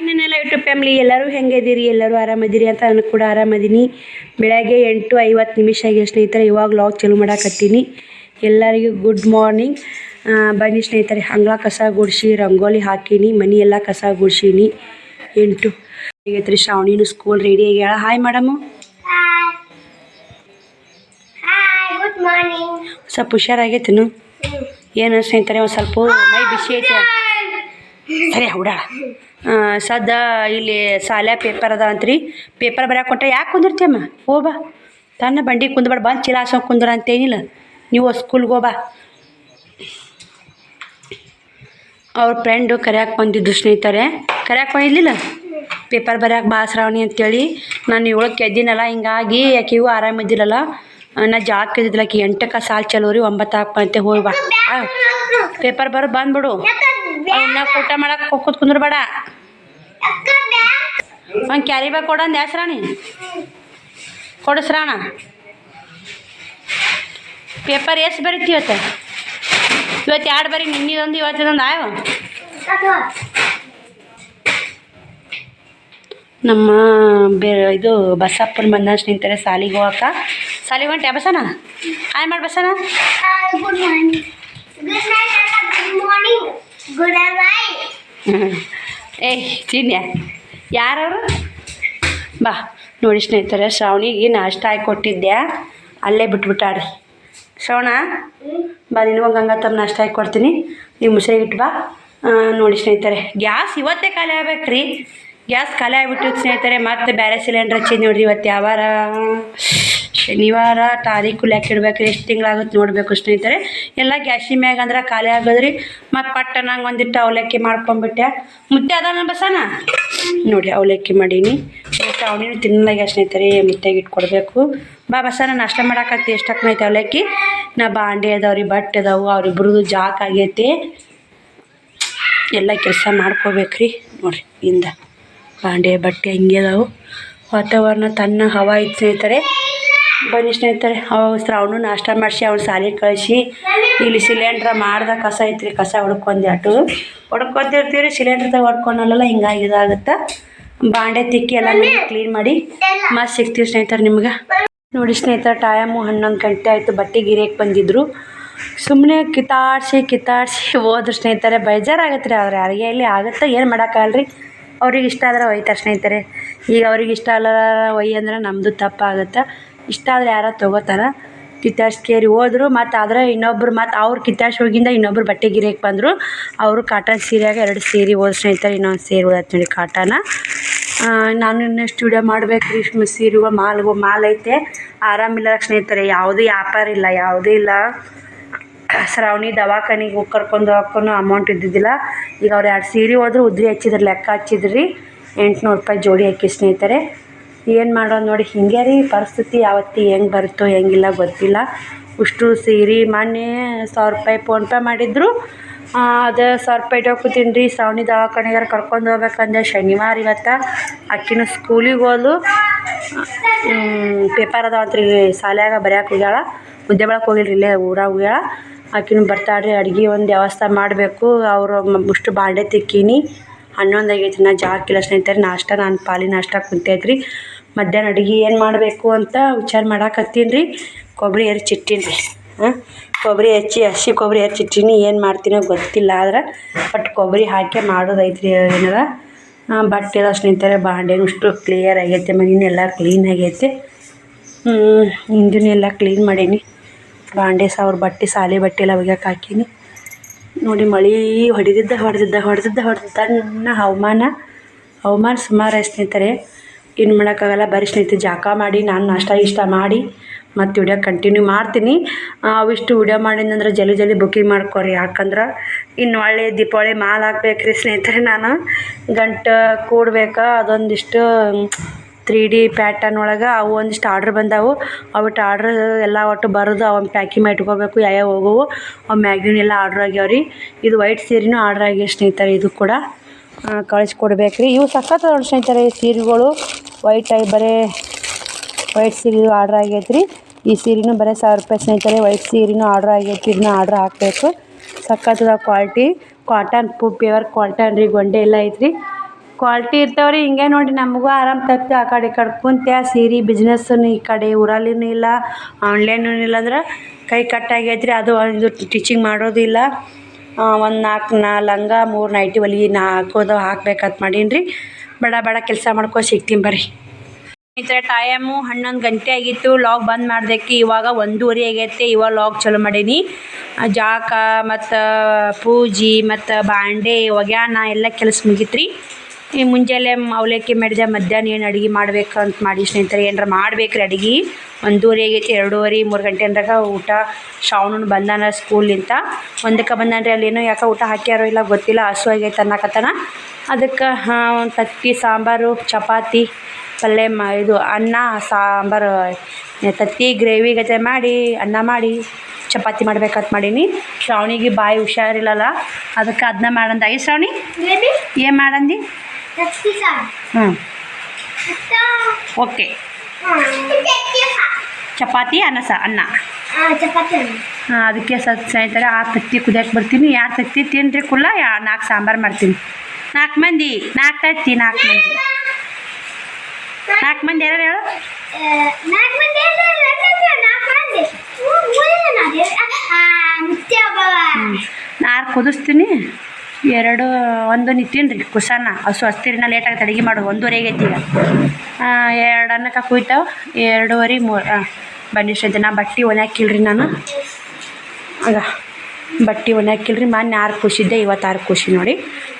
ಇನ್ನೆಲ್ಲ YouTube family ಎಲ್ಲರೂ ಹೆಂಗಿದ್ದೀರಿ ಎಲ್ಲರೂ ಆರಾಮದಿರಿ ಅಂತ ನಾನು ಕೂಡ ಆರಾಮದೀನಿ ಬೆಳಗ್ಗೆ ಎಂಟು ಐವತ್ತು ನಿಮಿಷ ಆಗಿ ಸ್ನೇಹಿತರೆ ಇವಾಗ ಲಾಗ್ ಚಾಲು ಮಾಡಾಕತ್ತೀನಿ. ಎಲ್ಲರಿಗೂ ಗುಡ್ ಮಾರ್ನಿಂಗ್ ಬನ್ನಿ ಸ್ನೇಹಿತರೆ ಹಂಗಳ ಕಸ ಗುಡಿಸಿ ರಂಗೋಲಿ ಹಾಕೀನಿ ಮನೆ ಎಲ್ಲ ಕಸ ಗುಡಿಸೀನಿ. ಎಂಟು. ಹೇಗೈತ್ರಿ ಶ್ರಾವಣಿನು ಸ್ಕೂಲ್ ರೆಡಿ ಆಗ್ಯಾಳ ಹಾಯ್ ಮೇಡಮು. ಸ್ವಲ್ಪ ಹುಷಾರಾಗೈತೇನು ಏನು ಸ್ನೇಹಿತರೆ ಒಂದು ಸ್ವಲ್ಪ ಮೈ ಬಿಸಿ ಐತೆ. ಸರಿ ಹುಡಾಳ ಸದ್ದ ಇಲ್ಲಿ ಸಾಲ್ಯಾಗ ಪೇಪರ್ ಅದ ಅಂತ್ರಿ ಪೇಪರ್ ಬರ್ಯಾಕ ಕೊಟ್ಟ ಯಾಕೆ ಕುಂದಿರ್ತೀಯಮ್ಮ ಹೋಬಾ ತನ್ನ ಬಂಡಿ ಕುಂದ್ಬೇಡ, ಬಂದು ಚೀಲ ಹಾಸ್ ಕುಂದ್ರ ಅಂತೇನಿಲ್ಲ. ನೀವು ಸ್ಕೂಲ್ಗೆ ಹೋಬಾ ಅವ್ರ ಫ್ರೆಂಡು ಕರ್ಯಾಕೆ ಬಂದಿದ್ದು ಸ್ನೇಹಿತರೆ. ಕರ್ಯಾಕೆ ಬಂದಿದ್ಲಿಲ್ಲ ಪೇಪರ್ ಬರ್ಯಾಕೆ ಬಾ ಶ್ರಾವಣಿ ಅಂತೇಳಿ. ನಾನು ಏಳಕ್ಕೆ ಎದ್ದಿನಲ್ಲ ಹಿಂಗಾಗಿ ಆಕೆಗೂ ಆರಾಮಿದ್ದಿಲ್ಲಲ್ಲ ನಾ ಜಾಕ್ ಇದ್ದಿಲ್ಲ ಆಕೆ. ಎಂಟಕ್ಕೆ ಸಾಲು ಚಲೋ ರೀ, ಒಂಬತ್ತು ಹಾಕ್ಬಂತೆ ಹೋಗಿ ಬಾ. ಪೇಪರ್ ಬರೋ ಬಂದ್ಬಿಡು. ಅವನ್ನ ಊಟ ಮಾಡಕ್ಕೆ ಕೂತ್ ಕುಂದ್ರಬೇಡ ಒಂದು ಕ್ಯಾರಿ ಬ್ಯಾಗ್ ಕೊಡಂದು ಯಾವ ಶ್ರಾವಣಿ ಕೊಡು ಪೇಪರ್ ಎಷ್ಟು ಬರೀತಿ ಇವತ್ತು? ಇವತ್ತು ಎರಡು ಬರೀ ನಿನ್ನಿದೊಂದು ಇವತ್ತಿದೊಂದು ಆಯವ ನಮ್ಮ ಬೇ ಇದು ಬಸಪ್ಪನ ಬಂದ ನಿಂತಾರೆ ಸಾಲಿಗೆ ಹೋಗಕ್ಕ ಸಾಲಿಗೆ ಹೊಂಟೆ ಬಸನ ಹಾಯ್ ಮಾಡಿ ಬಸನ good morning morning. Good night, Anna. ಏಯ್, ಚಿನ್ಯ. ಯಾರವರು? ಬಾ, ನೋಡಿ ಸ್ನೇಹಿತರೆ, ಶ್ರಾವಣಿಗೆ ನಾಷ್ಟ ಹಾಕಿ ಕೊಟ್ಟಿದ್ದೆ ಅಲ್ಲೇ ಬಿಟ್ಬಿಟ್ಟಾಡ್ರಿ ಶ್ರವಣ, ಬಾ ನಿನಗೊಂದು ಗಂಗಾ ತಮ್ಮ ನಾಷ್ಟ ಹಾಕಿ ಕೊಡ್ತೀನಿ ನೀವು ಮುಸರಿಗೆ ಇಟ್ಟು ಬಾ. ನೋಡಿ ಸ್ನೇಹಿತರೆ, ಗ್ಯಾಸ್ ಇವತ್ತೇ ಖಾಲಿ ಆಗ್ಬೇಕು ರೀ ಗ್ಯಾಸ್ ಖಾಲಿ ಆಗ್ಬಿಟ್ಟು ಸ್ನೇಹಿತರೆ, ಮತ್ತೆ ಬೇರೆ ಸಿಲಿಂಡ್ರ್ ಹಚ್ಚಿ ನೋಡಿರಿ ಇವತ್ತು ಯಾವಾರ ಶನಿವಾರ ತಾರೀಕು ಲೆಕ್ಕ ಇಡ್ಬೇಕು, ಎಷ್ಟು ತಿಂಗಳಾಗುತ್ತೆ ನೋಡಬೇಕು ಸ್ನೇಹಿತರೆ. ಎಲ್ಲ ಗ್ಯಾಸಿ ಮ್ಯಾಗ ಅಂದ್ರೆ ಖಾಲಿ ಆಗೋದ್ರಿ. ಮತ್ತು ಪಟ್ಟ ನಂಗೆ ಒಂದಿಟ್ಟು ಅವಲಕ್ಕಿ ಮಾಡ್ಕೊಂಬಿಟ್ಟೆ ಮುದ್ದೆ ಅದಾನ ಬಸನ ನೋಡಿ ಅವಲಕ್ಕಿ ಮಾಡೀನಿ. ಅವನೇನು ತಿನ್ನಲಾಗ ಸ್ನೇಹಿತರೆ, ಮುದ್ದೆಗೆ ಇಟ್ಕೊಡ್ಬೇಕು. ಬಾ ಬಸನ ನಾಷ್ಟ ಮಾಡಾಕತ್ತಿ ಎಷ್ಟು ಹಾಕೈತೆ ಅವಲಕ್ಕಿ? ನಾ ಬಾಂಡೆ ಅದಾವ್ರಿ ಬಟ್ಟೆ ಅದಾವು ಅವ್ರಿಬ್ರದ್ದು ಜಾಕ್ ಆಗೈತಿ. ಎಲ್ಲ ಕೆಲಸ ಮಾಡ್ಕೋಬೇಕ್ರಿ. ನೋಡಿರಿ, ಇಂದ. ಬಾಂಡೆ ಬಟ್ಟೆ ಹಿಂಗೆ ಅದಾವು. ವಾತಾವರಣ ತನ್ನ ಹವಾ ಇತ್ತು ಸ್ನೇಹಿತರೆ. ಬನ್ನಿ ಸ್ನೇಹಿತರೆ, ಅವಾಗ ಶ್ರಾವಣ ನಾಷ್ಟ ಮಾಡಿಸಿ, ಅವ್ನು ಸಾಲಿಗೆ ಕಳಿಸಿ. ಇಲ್ಲಿ ಸಿಲಿಂಡ್ರ ಮಾಡ್ದ ಕಸ ಐತ್ರಿ, ಕಸ ಹೊಡ್ಕೊಂಡಿ ಅಟು ಹೊಡ್ಕೊತಿರ್ತೀವಿ ಸಿಲಿಂಡ್ರ್ದಾಗ ಹೊಡ್ಕೊಂಡಲ್ಲ ಹಿಂಗಾಗಿ ಇದಾಗುತ್ತೆ. ಬಾಂಡೆ ತಿಕ್ಕಿ ಎಲ್ಲ ಕ್ಲೀನ್ ಮಾಡಿ ಮತ್ತೆ ಸಿಗ್ತೀವಿ ಸ್ನೇಹಿತರೆ ನಿಮ್ಗೆ. ನೋಡಿ ಸ್ನೇಹಿತರೆ, ಟೈಮು ಹನ್ನೊಂದು ಗಂಟೆ ಆಯಿತು, ಬಟ್ಟೆ ಗಿರಿಯಕ್ಕೆ ಬಂದಿದ್ರು. ಸುಮ್ಮನೆ ಕಿತ್ತಾಡ್ಸಿ ಕಿತ್ತಾಡ್ಸಿ ಹೋದ್ರು ಸ್ನೇಹಿತರೆ. ಬೇಜಾರಾಗತ್ತೆ ರೀ ಅವ್ರು ಯಾರಿಗೆ ಇಲ್ಲಿ ಆಗುತ್ತೆ, ಏನು ಮಾಡೋಕ್ಕಾಗಲ್ಲ ರೀ ಅವ್ರಿಗೆ ಇಷ್ಟ ಆದ್ರೆ ಒಯ್ತಾರೆ ಸ್ನೇಹಿತರೆ. ಈಗ ಅವ್ರಿಗೆ ಇಷ್ಟ ಅಲ್ಲ ಒಯ್ಯಂದ್ರೆ ನಮ್ಮದು ತಪ್ಪಾಗುತ್ತೆ. ಇಷ್ಟ ಆದರೆ ಯಾರೋ ತೊಗೋತಾರ. ಕಿತ್ತಾಶ್ ಕೇರಿ ಹೋದ್ರು, ಮತ್ತು ಆದ್ರೆ ಇನ್ನೊಬ್ರು ಮತ್ತು ಅವ್ರು ಕಿತ್ತಾಡ್ಸಿ ಹೋಗಿಂದ ಇನ್ನೊಬ್ರು ಬಟ್ಟೆ ಗಿರಿಯಕ್ಕೆ ಬಂದರು. ಅವರು ಕಾಟನ್ ಸೀರೆಯಾಗ ಎರಡು ಸೀರೆ ಹೋದ್ ಸ್ನೇಹಿತರೆ, ಇನ್ನೊಂದು ಸೀರೆ ಹೋದತ್ ನೋಡಿ ಕಾಟನ. ನಾನು ಇನ್ನಷ್ಟು ವಿಡಿಯೋ ಮಾಡ್ಬೇಕು ರೀ ಸೀರೆಗಳು ಮಾಲ್ಗು, ಮಾಲ್ ಐತೆ. ಆರಾಮಿಲ್ಲ ಸ್ನೇಹಿತರೆ, ಯಾವುದೂ ವ್ಯಾಪಾರ ಇಲ್ಲ, ಯಾವುದೂ ಇಲ್ಲ. ಶ್ರಾವಣಿ ದವಾಖಾನಿಗೆ ಹೋಗಿ ಕರ್ಕೊಂಡು ಹಾಕೊಂಡು ಅಮೌಂಟ್ ಇದ್ದಿದ್ದಿಲ್ಲ. ಈಗ ಅವ್ರು ಎರಡು ಸೀರೆ ಹೋದ್ರು, ಉದ್ರಿ ಹಚ್ಚಿದ್ರು, ಲೆಕ್ಕ ಹಚ್ಚಿದ್ರಿ. ಎಂಟುನೂರು ರೂಪಾಯಿ ಜೋಡಿ ಹಾಕಿ ಸ್ನೇಹಿತರೆ. ಏನು ಮಾಡೋದು ನೋಡಿ, ಹಿಂಗೆ ರೀ, ಪರಿಸ್ಥಿತಿ ಯಾವತ್ತಿ ಹೆಂಗೆ ಬರುತ್ತೋ ಹೆಂಗಿಲ್ಲ ಗೊತ್ತಿಲ್ಲ. ಅಷ್ಟು ಸೀರೆ ಮೊನ್ನೆ ಸಾವಿರ ರೂಪಾಯಿ ಫೋನ್ಪೇ ಮಾಡಿದ್ರು. ಅದು ಸಾವಿರ ರೂಪಾಯಿ ಇಟ್ಕೊತೀನಿ ರೀ ಸವಣಿ ದವಾಖಾನೆಗಾರ ಕರ್ಕೊಂಡು ಹೋಗ್ಬೇಕಂದ್ರೆ ಶನಿವಾರ ಇವತ್ತು. ಅಕ್ಕಿನ ಸ್ಕೂಲಿಗೆ ಹೋದ್ಲು. ಪೇಪರ್ ಅದಾವಂತ್ರಿ ಶಾಲ್ಯಾಗ ಬರೆಯಕ್ಕೆ ಹೋಗ್ಯಾಳ. ಮುದ್ದೆ ಬೆಳಕ್ಕೆ ಹೋಗಿಲ್ರಿ ಇಲ್ಲೇ ಊರಾಗ ಹೋಗ್ಯಾಳ. ಆಕಿನೂ ಬರ್ತಾಳ್ರಿ, ಅಡ್ಗೆ ಒಂದು ವ್ಯವಸ್ಥೆ ಮಾಡಬೇಕು. ಅವರು ಮುಷ್ಟು ಬಾಂಡೆ ತಿಕ್ಕೀನಿ. ಹನ್ನೊಂದು ಆಗೈತಿ ನಾ ಜಾಕಿಲ್ಲ ಸ್ನೇಹಿತರೆ ನಾಷ್ಟ ನಾನು ಪಾಲಿ ನಾಷ್ಟ ಕುಂತೈತ್ರಿ. ಮಧ್ಯಾಹ್ನ ಅಡುಗೆ ಏನು ಮಾಡಬೇಕು ಅಂತ ವಿಚಾರ ಮಾಡಾಕತ್ತೀನಿ ರೀ. ಕೊಬ್ಬರಿ ಹೆಚ್ಚಿಟ್ಟೀನಿ ರೀ. ಹಾಂ? ಕೊಬ್ಬರಿ ಹೆಚ್ಚಿ, ಹಸಿ ಕೊಬ್ಬರಿ ಹೆಚ್ಚಿಟ್ಟೀನಿ ಏನು ಮಾಡ್ತೀನೋ ಗೊತ್ತಿಲ್ಲ ಆದ್ರೆ ಬಟ್ ಕೊಬ್ಬರಿ ಹಾಕಿ ಮಾಡೋದೈತ್ರಿ ಏನಾರ. ಬಟ್ಟೆ ಎಲ್ಲ ನಿಂತಾರೆ ಬಾಂಡೆನೂ ಇಷ್ಟು ಕ್ಲಿಯರ್ ಆಗೈತೆ ಮನೆಯೆಲ್ಲ ಕ್ಲೀನ್ ಆಗೈತೆ. ಹಿಂದಿನೆಲ್ಲ ಕ್ಲೀನ್ ಮಾಡೀನಿ. ಬಾಂಡೆ ಸಾವಿರ ಬಟ್ಟೆ, ಸಾಲಿ ಬಟ್ಟೆ ಎಲ್ಲ ಒಗ್ಯಾಕೆ ಹಾಕೀನಿ. ನೋಡಿ ಮಳೆ ಹೊಡೆದಿದ್ದ ಹೊಡೆದಿದ್ದ ಹೊಡೆದಿದ್ದ ನನ್ನ ಹವಾಮಾನ. ಹವಾಮಾನ ಸುಮಾರು ಸ್ನೇಹಿತರೆ ಏನು ಮಾಡೋಕ್ಕಾಗಲ್ಲ, ಬರೀ ಸ್ನೇಹಿತರು ಜಾಕ ಮಾಡಿ, ನಾನು ನಾಷ್ಟ ಇಷ್ಟ ಮಾಡಿ, ಮತ್ತು ವಿಡಿಯೋ ಕಂಟಿನ್ಯೂ ಮಾಡ್ತೀನಿ. ಅವಿಷ್ಟು ವಿಡಿಯೋ ಮಾಡಿದಂದ್ರೆ ಜಲ್ದಿ ಜಲ್ದಿ ಬುಕ್ಕಿಂಗ್ ಮಾಡ್ಕೊರಿ. ಯಾಕಂದ್ರೆ ಇನ್ನು ಒಳ್ಳೆ ದೀಪಾವಳಿ ಮಾಲ್ ಹಾಕ್ಬೇಕು ರೀ ಸ್ನೇಹಿತರೆ ನಾನು. ಗಂಟು ಕೂಡ್ಬೇಕಾ, ಅದೊಂದಿಷ್ಟು ತ್ರೀ ಡಿ ಪ್ಯಾಟರ್ನ್ ಒಳಗೆ ಅವು ಒಂದಿಷ್ಟು ಆರ್ಡ್ರ್ ಬಂದಾವು. ಅವಿಟ್ಟು ಆರ್ಡ್ರ್ ಎಲ್ಲ ಒಟ್ಟು ಬರೋದು ಅವನ್ನ ಪ್ಯಾಕಿಂಗ್ ಮಾಡಿ ಇಟ್ಕೋಬೇಕು ಯಾವ್ಯಾವ ಹೋಗೋವು, ಅವು ಮ್ಯಾಗ್ಝಿನ್ ಎಲ್ಲ ಆರ್ಡ್ರ್ ಆಗ್ಯಾವ ಇದು ವೈಟ್ ಸೀರೆನೂ ಆರ್ಡ್ರ್ ಆಗ್ಯಾವ ಸ್ನೇಹಿತರೆ, ಇದು ಕೂಡ. ಕಳಿಸ್ಕೊಡ್ಬೇಕು ರೀ ಇವು ಸಖತ್ ನೋಡಿ ಈ ಸೀರೆಗಳು ವೈಟ್ ಆಗಿ ಬರೀ ವೈಟ್ ಸೀರೆ ಆರ್ಡ್ರ್ ಆಗೈತೆ ರೀ ಈ ಸೀರೆನೂ ಬರೀ ಸಾವಿರ ರೂಪಾಯಿ ಸ್ನೇಹಿತರೆ ವೈಟ್ ಸೀರೆನೂ ಆರ್ಡ್ರ್ ಆಗೈತಿ ಇದನ್ನ ಆರ್ಡ್ರ್ ಹಾಕಬೇಕು. ಸಖತ್ತದ ಕ್ವಾಲಿಟಿ ಕಾಟನ್ ಪು ಪ್ಯೂರ್ ಕಾಟನ್ ರೀ, ಗೊಂಡೆ ಎಲ್ಲ ಐತ್ರಿ. ಕ್ವಾಲಿಟಿ ರೀ ಹಿಂಗೆ ನೋಡಿ ನಮಗೂ ಆರಾಮ್ ತಪ್ಪಿ ಆ ಕಡೆ ಈ ಕಡೆ ಕುಂತ್ಯ, ಸೀರೆ ಬಿಸ್ನೆಸ್ಸನ್ನು ಈ ಕಡೆ ಊರಲ್ಲಿನೂ ಇಲ್ಲ ಆನ್ಲೈನೂ ಇಲ್ಲ ಅಂದ್ರೆ ಕೈ ಕಟ್ಟಾಗೈತ್ರಿ ಅದು ಒಂದು ಟೀಚಿಂಗ್ ಮಾಡೋದಿಲ್ಲ. ಒಂದು ನಾಲ್ಕು ನಾ ಲಂಗ ಮೂರು ನೈಟಿ ಹೊಲಿ ನಾ ಹಾಕೋದು ಹಾಕ್ಬೇಕಂತ ಮಾಡೀನಿ ರೀ ಬಡ ಬಡ, ಕೆಲಸ ಮಾಡ್ಕೊ, ಸಿಗ್ತೀನಿ ಬರ್ರಿ. ಸ್ನೇಹಿತರೆ, ಟೈಮು ಹನ್ನೊಂದು ಗಂಟೆ ಆಗಿತ್ತು. ಲಾಗ್ ಬಂದ್ ಮಾಡ್ದಕ್ಕೆ ಇವಾಗ ಒಂದೂವರೆ ಆಗೈತೆ. ಇವಾಗ ಲಾಗ್ ಚಲೋ ಮಾಡೀನಿ. ಜಾಕ ಮತ್ತು ಪೂಜಿ ಮತ್ತು ಬಾಂಡೆ, ಒಗ್ಯಾನ ಎಲ್ಲ ಕೆಲಸ ಮುಗೀತು ರೀ ಈ ಮುಂಜಾನೆ ಅವಲಕ್ಕಿ ಮಾಡಿದೆ ಮಧ್ಯಾಹ್ನ ಏನು ಅಡುಗೆ ಮಾಡ್ಬೇಕು ಅಂತ ಮಾಡಿ ಸ್ನೇಹಿತರೆ ಏನಾರ ಮಾಡ್ಬೇಕ್ರಿ ಅಡುಗೆ? ಒಂದೂವರೆ ಆಗೈತಿ ಎರಡೂವರೆ ಮೂರು ಗಂಟೆ ಅಂದಾಗ ಊಟ ಶಾವಣನ ಬಂದಾನ ಸ್ಕೂಲಿಂದ ಒಂದಕ್ಕೆ ಬಂದಾನ್ರಿ ಏನೋ ಯಾಕೆ ಊಟ ಹಾಕ್ಯಾರೋ ಇಲ್ಲ ಗೊತ್ತಿಲ್ಲ ಹಸು ಆಗೈತೆ ಅನ್ನಕತ್ತಾನ. ಅದಕ್ಕೆ ಒಂದು ತತ್ತಿ ಸಾಂಬಾರು ಚಪಾತಿ ಪಲ್ಯ ಮಾ ಇದು ಅನ್ನ ಸಾಂಬಾರು ತತ್ತಿ ಗ್ರೇವಿ ಗತೆ ಮಾಡಿ ಅನ್ನ ಮಾಡಿ ಚಪಾತಿ ಮಾಡ್ಬೇಕಂತ ಮಾಡೀನಿ. ಶ್ರಾವಣಿಗೆ ಬಾಯಿ ಹುಷಾರಿಲ್ಲಲ್ಲ ಅದಕ್ಕೆ ಅದನ್ನ ಮಾಡಂದ ಐ ಶ್ರಾವಣಿ ಏನು ಮಾಡಂದಿ? ಹ್ಞೂ ಓಕೆ. ಚಪಾತಿ ಅನ್ನ ಸ ಅನ್ನ. ಹಾಂ ಅದಕ್ಕೆ ಸತ್ ಸ್ನೇಹಿತರೆ ಆ ತತ್ತಿ ಕುದಿಯಕ್ಕೆ ಬರ್ತೀನಿ. ಯಾರು ತತ್ತಿ ತಿನ್ರಿ ಕುಲ್ಲ ಯಾ ನಾಲ್ಕು ಸಾಂಬಾರು ಮಾಡ್ತೀನಿ. ನಾಲ್ಕು ಮಂದಿ ನಾಲ್ಕು ತತ್ತಿ ನಾಲ್ಕು ಮಂದಿ. ನಾಲ್ಕು ಮಂದಿ ಯಾರು ಹೇಳು? ನಾಲ್ಕು. ನಾರು ಕುದಿಸ್ತೀನಿ? ಎರಡು, ಒಂದು ನಿತ್ತೀನಿ ರೀ ಕುಸನ್ನ ಹಸು ಹಸ್ತಿರಿನ ಲೇಟಾಗಿ ಅಡುಗೆ ಮಾಡು ಒಂದೂವರೆ ಐತಿ ಈಗ. ಎರಡು ಅನ್ನಕ್ಕೆ ಕುಯ್ತಾವ, ಎರಡೂವರೆ ಮೂರು ಬನ್ನಿ ಶ್ರದ್ಧೆ, ನಾ ಬಟ್ಟೆ ಒಣಾಕಿಲ್ರಿ ನಾನು. ಆಗ, ಬಟ್ಟೆ ಒಣಾಕಿಲ್ರಿ ಮೊನ್ನೆ ಆರು ಕುಸಿದ್ದೆ, ಇವತ್ತು ಆರು ಕುಸಿ ನೋಡಿ.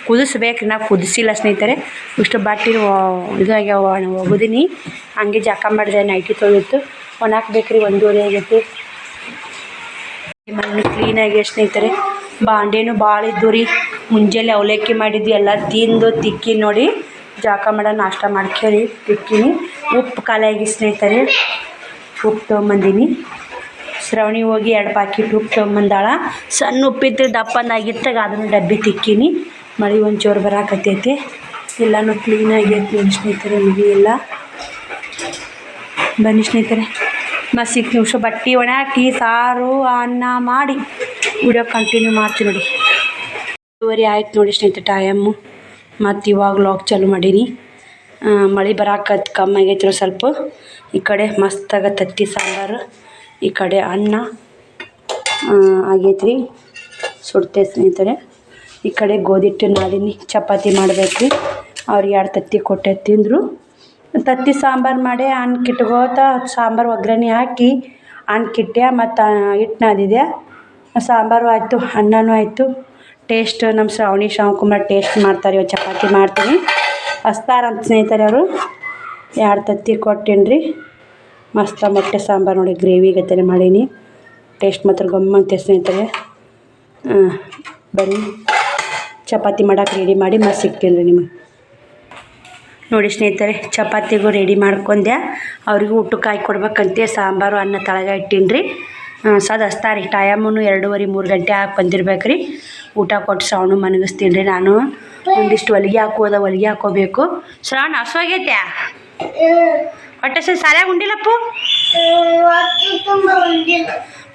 ಕುದಿಸ್ಬೇಕ್ರಿ ನಾ ಕುದಿಸಿಲ್ಲ ಸ್ನೇಹಿತರೆ. ಇಷ್ಟು ಬಟ್ಟೆ ಇದಾಗ್ಯಾವ ಒಗದೀನಿ. ಹಂಗೆ ಜಾಕ ಮಾಡಿದೆ, ನೈಟಿ ತೊಳಿತು ಒಣಾಕ್ಬೇಕ್ರಿ ಒಂದೂವರೆ ಆಗೈತಿ ಮನೆ ಕ್ಲೀನಾಗಿ ಸ್ನೇಹಿತರೆ. ಬಾಂಡೆನೂ ಭಾಳ ಇದ್ದು ರೀ. ಮುಂಜಾನೆ ಅವಲಕ್ಕಿ ಮಾಡಿದ್ದು ಎಲ್ಲ ತಿಂದು ತಿಕ್ಕಿ ನೋಡಿ ಜಾಕ ಮಾಡೋ ನಾಷ್ಟ ಮಾಡ್ಕೇಳಿ ತಿಕ್ಕಿನಿ. ಉಪ್ಪು ಖಾಲಿಯಾಗಿ ಸ್ನೇಹಿತರೆ, ಉಪ್ಪು ತೊಗೊಂಬಂದಿನಿ. ಶ್ರವಣಿ ಹೋಗಿ ಎರಡು ಪಾಕಿಟ್ ಉಪ್ಪು ತೊಗೊಂಬಂದಾಳ. ಸಣ್ಣ ಉಪ್ಪಿತ್ತು ದಪ್ಪನಾಗಿತ್ತಾಗ ಅದನ್ನು ಡಬ್ಬಿ ತಿಕ್ಕೀನಿ. ಮಳೆ ಒಂಚೂರು ಬರಕತ್ತೈತಿ. ಎಲ್ಲನೂ ಕ್ಲೀನಾಗೈತಿ ನೋಡಿ ಸ್ನೇಹಿತರೆ ಮನೆ ಎಲ್ಲ. ಬನ್ನಿ ಸ್ನೇಹಿತರೆ, ಮತ್ತು ನಿಮಿಷ ಬಟ್ಟೆ ಒಣ ಸಾರು, ಅನ್ನ ಮಾಡಿ ವಿಡಿಯೋ ಕಂಟಿನ್ಯೂ ಮಾಡ್ತೀನಿ ನೋಡಿ. ಡೆಲಿವರಿ ಆಯ್ತು ನೋಡಿ ಸ್ನೇಹಿತರೆ ಟೈಮು ಮತ್ತು ಇವಾಗ ಲಾಗ್ ಚಾಲು ಮಾಡೀನಿ. ಮಳೆ ಬರಾಕತ್ತು ಕಮ್ಮಿ ಆಗೈತ್ರಿ ಸ್ವಲ್ಪ. ಈ ಕಡೆ ಮಸ್ತಾಗ ತತ್ತಿ ಸಾಂಬಾರು, ಈ ಕಡೆ ಅನ್ನ ಆಗೈತ್ರಿ ಸುಡ್ತೆ ಸ್ನೇಹಿತರೆ. ಈ ಕಡೆ ಗೋಧಿ ಹಿಟ್ಟು ಚಪಾತಿ ಮಾಡಬೇಕು ರೀ ಅವ್ರಿಗೆ ಎರಡು ತತ್ತಿ ಕೊಟ್ಟೆ ತಿಂದರು. ತತ್ತಿ ಸಾಂಬಾರು ಮಾಡಿ ಅನ್ನ ಕಿಟ್ಗೋತ ಸಾಂಬಾರು ಒಗ್ಗರಣೆ ಹಾಕಿ, ಅನ್ನ ಕಿಟ್ಟೆ ಮತ್ತು ಹಿಟ್ಟು ನಾದಿದೆ ಸಾಂಬಾರು ಆಯಿತು, ಅನ್ನನೂ ಆಯಿತು. ಟೇಸ್ಟ್ ನಮ್ಮ ಶ್ರಾವಣಿ ಶ್ರಾವಣಕುಮಾರ್ ಟೇಸ್ಟ್ ಮಾಡ್ತಾರೆ ಚಪಾತಿ ಮಾಡ್ತೀನಿ. ಹಸ್ತಾರಂತ ಸ್ನೇಹಿತರೆ ಅವರು. ಎರಡು ತತ್ತಿ ಕೊಟ್ಟಿನ್ರಿ. ಮಸ್ತ ಮೊಟ್ಟೆ ಸಾಂಬಾರು ನೋಡಿ ಗ್ರೇವಿ ಗತೆ ಮಾಡೀನಿ. ಟೇಸ್ಟ್ ಮಾತ್ರ ಗಮ್ಮಂತೆ ಸ್ನೇಹಿತರೆ. ಹಾಂ, ಬನ್ನಿ. ಚಪಾತಿ ಮಾಡೋಕೆ ರೆಡಿ ಮಾಡಿ ಮತ್ತೆ ಸಿಗ್ತೀನಿ ರೀ ನಿಮಗೆ. ನೋಡಿ ಸ್ನೇಹಿತರೆ, ಚಪಾತಿಗೂ ರೆಡಿ ಮಾಡ್ಕೊಂಡೆ ಅವ್ರಿಗೂ ಊಟಕ್ಕೆ ಹಾಕಿ ಕೊಡ್ಬೇಕಂತೆ, ಸಾಂಬಾರು, ಅನ್ನ, ತಳಗ ಇಟ್ಟೀನಿ ರೀ ಸದ ಹಸ್ತಾರಿ ಟೈಮೂ ಎರಡೂವರೆ ಮೂರು ಗಂಟೆ ಆಗಿ ಬಂದಿರ್ಬೇಕು ರೀ ಊಟ ಕೊಟ್ಟು ಶ್ರಾವಣ ಮನಗಿಸ್ತೀನಿ ರೀ ನಾನು. ಒಂದಿಷ್ಟು ಹೊಲಿಗೆ ಹಾಕೋದ ಹೊಲಿಗೆ ಹಾಕೋಬೇಕು. ಶ್ರಾವಣ ಹಸುವಾಗೈತೆ? ಒಟ್ಟು ಸರಿಯಾಗಿ ಉಂಡಿಲ್ಲಪ್ಪು?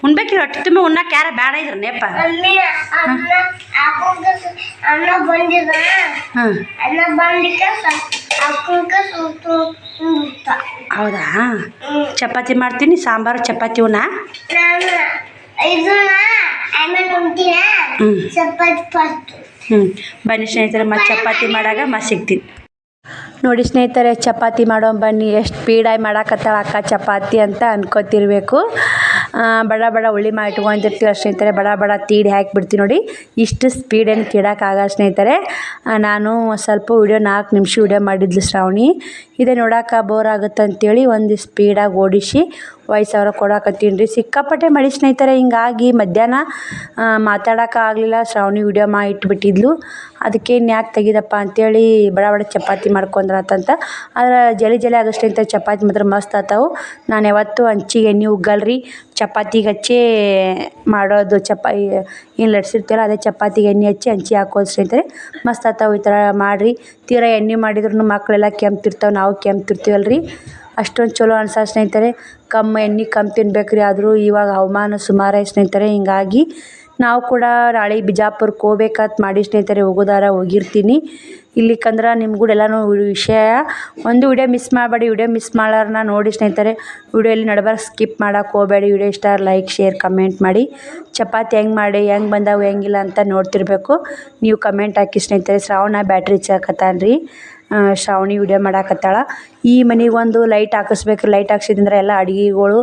ಉಣ್ಬೇಕಿಲ್ಲ ಹೊಟ್ಟೆ ತುಂಬ ಉಣ್ಣಕ್ಕೆ ಯಾರ ಬೇಡ ಇದ್ರ ನೆಪ್ಪ. ಹೌದಾ? ಚಪಾತಿ ಮಾಡ್ತೀನಿ ಸಾಂಬಾರು ಚಪಾತಿ ಉಣ ಹ್ಞೂ ಬನ್ನಿ ಸ್ನೇಹಿತರೆ ಮತ್ತೆ ಚಪಾತಿ ಮಾಡಾಗ ಮತ್ತೆ ಸಿಗ್ತೀನಿ. ನೋಡಿ ಸ್ನೇಹಿತರೆ ಚಪಾತಿ ಮಾಡೋ ಬನ್ನಿ ಎಷ್ಟು ಸ್ಪೀಡಾಗಿ ಮಾಡಾಕತ್ತಾಳ ಅಕ್ಕ ಚಪಾತಿ ಅಂತ ಅನ್ಕೋತಿರ್ಬೇಕು. ಬಡ ಬಡ ಉಳ್ಳಿ ಮಾಡಿ ಇಟ್ಕೊಂಡಿರ್ತೀವಿ ಸ್ನೇಹಿತರೆ, ಬಡ ಬಡ ತೀಡಿ ಹಾಕಿಬಿಡ್ತೀವಿ ನೋಡಿ. ಇಷ್ಟು ಸ್ಪೀಡೇನು ಕೇಳೋಕ್ಕಾಗಲ್ಲ ಸ್ನೇಹಿತರೆ. ನಾನು ಸ್ವಲ್ಪ ವಿಡಿಯೋ ನಾಲ್ಕು ನಿಮಿಷ ವಿಡಿಯೋ ಮಾಡಿದ್ಲು ಶ್ರಾವಣಿ. ಇದೇ ನೋಡೋಕೆ ಬೋರ್ ಆಗುತ್ತೆ ಅಂತೇಳಿ ಒಂದು ಸ್ಪೀಡಾಗಿ ಓಡಿಸಿ ವಯಸ್ಸು ಸಾವಿರ ಕೊಡಾಕತ್ತೀನಿ ರೀ. ಸಿಕ್ಕಾಪಟ್ಟೆ ಮಳೆ ಸ್ನೇಹಿತರೆ, ಹಿಂಗಾಗಿ ಮಧ್ಯಾಹ್ನ ಮಾತಾಡೋಕ್ಕಾಗಲಿಲ್ಲ ಶ್ರಾವಣಿ ವಿಡಿಯೋ ಮಾಡಿ ಇಟ್ಬಿಟ್ಟಿದ್ಲು. ಅದಕ್ಕೆ ಯಾಕೆ ತೆಗಿದಪ್ಪ ಅಂತೇಳಿ ಬಡ ಬಡ ಚಪಾತಿ ಮಾಡ್ಕೊಂಡ್ರಾತಂತ. ಆದ್ರೆ ಜಲಿ ಜಲಿ ಆಗಷ್ಟೇ ಸ್ನೇಹಿತರೆ ಚಪಾತಿ ಮಾತ್ರ ಮಸ್ತ್ ಆತಾವು. ನಾನು ಯಾವತ್ತೂ ಹಂಚಿಗೆ ಎಣ್ಣೆ ಉಗ್ಗಲ್ರಿ, ಚಪಾತಿಗೆ ಹಚ್ಚಿ ಮಾಡೋದು ಚಪಾ ಏನು ಲಟ್ಸಿರ್ತೀವಲ್ಲ ಅದೇ ಚಪಾತಿಗೆ ಎಣ್ಣೆ ಹಚ್ಚಿ ಹಂಚಿ ಹಾಕೋದು ಸ್ನೇಹಿತರೆ ಮಸ್ತ್ ಆಗ್ತಾವೆ ಈ ಥರ ಮಾಡಿರಿ. ತೀರಾ ಎಣ್ಣೆ ಮಾಡಿದ್ರು ಮಕ್ಕಳೆಲ್ಲ ಕೆಮ್ತಿರ್ತಾವೆ, ನಾವು ಕೆಮ್ತಿರ್ತೀವಲ್ಲ ರೀ ಅಷ್ಟೊಂದು ಚಲೋ ಅನ್ಸ ಸ್ನೇಹಿತರೆ. ಕಮ್ಮಿ ಎಣ್ಣೆ ಕಮ್ಮಿ ತಿನ್ಬೇಕು ರೀ ಆದರೂ ಇವಾಗ ಹವಾಮಾನ ಸುಮಾರು ಸ್ನೇಹಿತರೆ, ಹಿಂಗಾಗಿ ನಾವು ಕೂಡ ನಾಳೆ ಬಿಜಾಪುರಕ್ಕೆ ಹೋಗ್ಬೇಕಂತ ಮಾಡಿ ಸ್ನೇಹಿತರೆ ಹೋಗೋದಾರ ಹೋಗಿರ್ತೀನಿ. ಇಲ್ಲಿಕಂದ್ರೆ ಎಲ್ಲನೂ ವಿಷಯ. ಒಂದು ವಿಡಿಯೋ ಮಿಸ್ ಮಾಡಬೇಡಿ, ವಿಡಿಯೋ ಮಿಸ್ ಮಾಡೋರ್ನ ನೋಡಿ ಸ್ನೇಹಿತರೆ. ವಿಡಿಯೋಲಿ ಇಲ್ಲಿ ನಡ್ಬಾರ್ಕ್ ಸ್ಕಿಪ್ ಮಾಡೋಕೆ ಹೋಗಬೇಡಿ, ವಿಡಿಯೋ ಇಷ್ಟ ಲೈಕ್, ಶೇರ್, ಕಮೆಂಟ್ ಮಾಡಿ. ಚಪಾತಿ ಹೆಂಗೆ ಮಾಡಿ, ಹೆಂಗೆ ಬಂದಾವು, ಹೆಂಗಿಲ್ಲ ಅಂತ ನೋಡ್ತಿರ್ಬೇಕು. ನೀವು ಕಮೆಂಟ್ ಹಾಕಿ ಸ್ನೇಹಿತರೆ, ಶ್ರಾವಣ ಬ್ಯಾಟ್ರಿ ರೀ ಶ್ರಾವಣಿ ವಿಡಿಯೋ ಮಾಡಾಕತ್ತಾಳ. ಈ ಮನೆಗೆ ಒಂದು ಲೈಟ್ ಹಾಕಿಸ್ಬೇಕು ಲೈಟ್ ಹಾಕ್ಸಿದ್ರೆ ಎಲ್ಲ ಅಡುಗೆಗಳು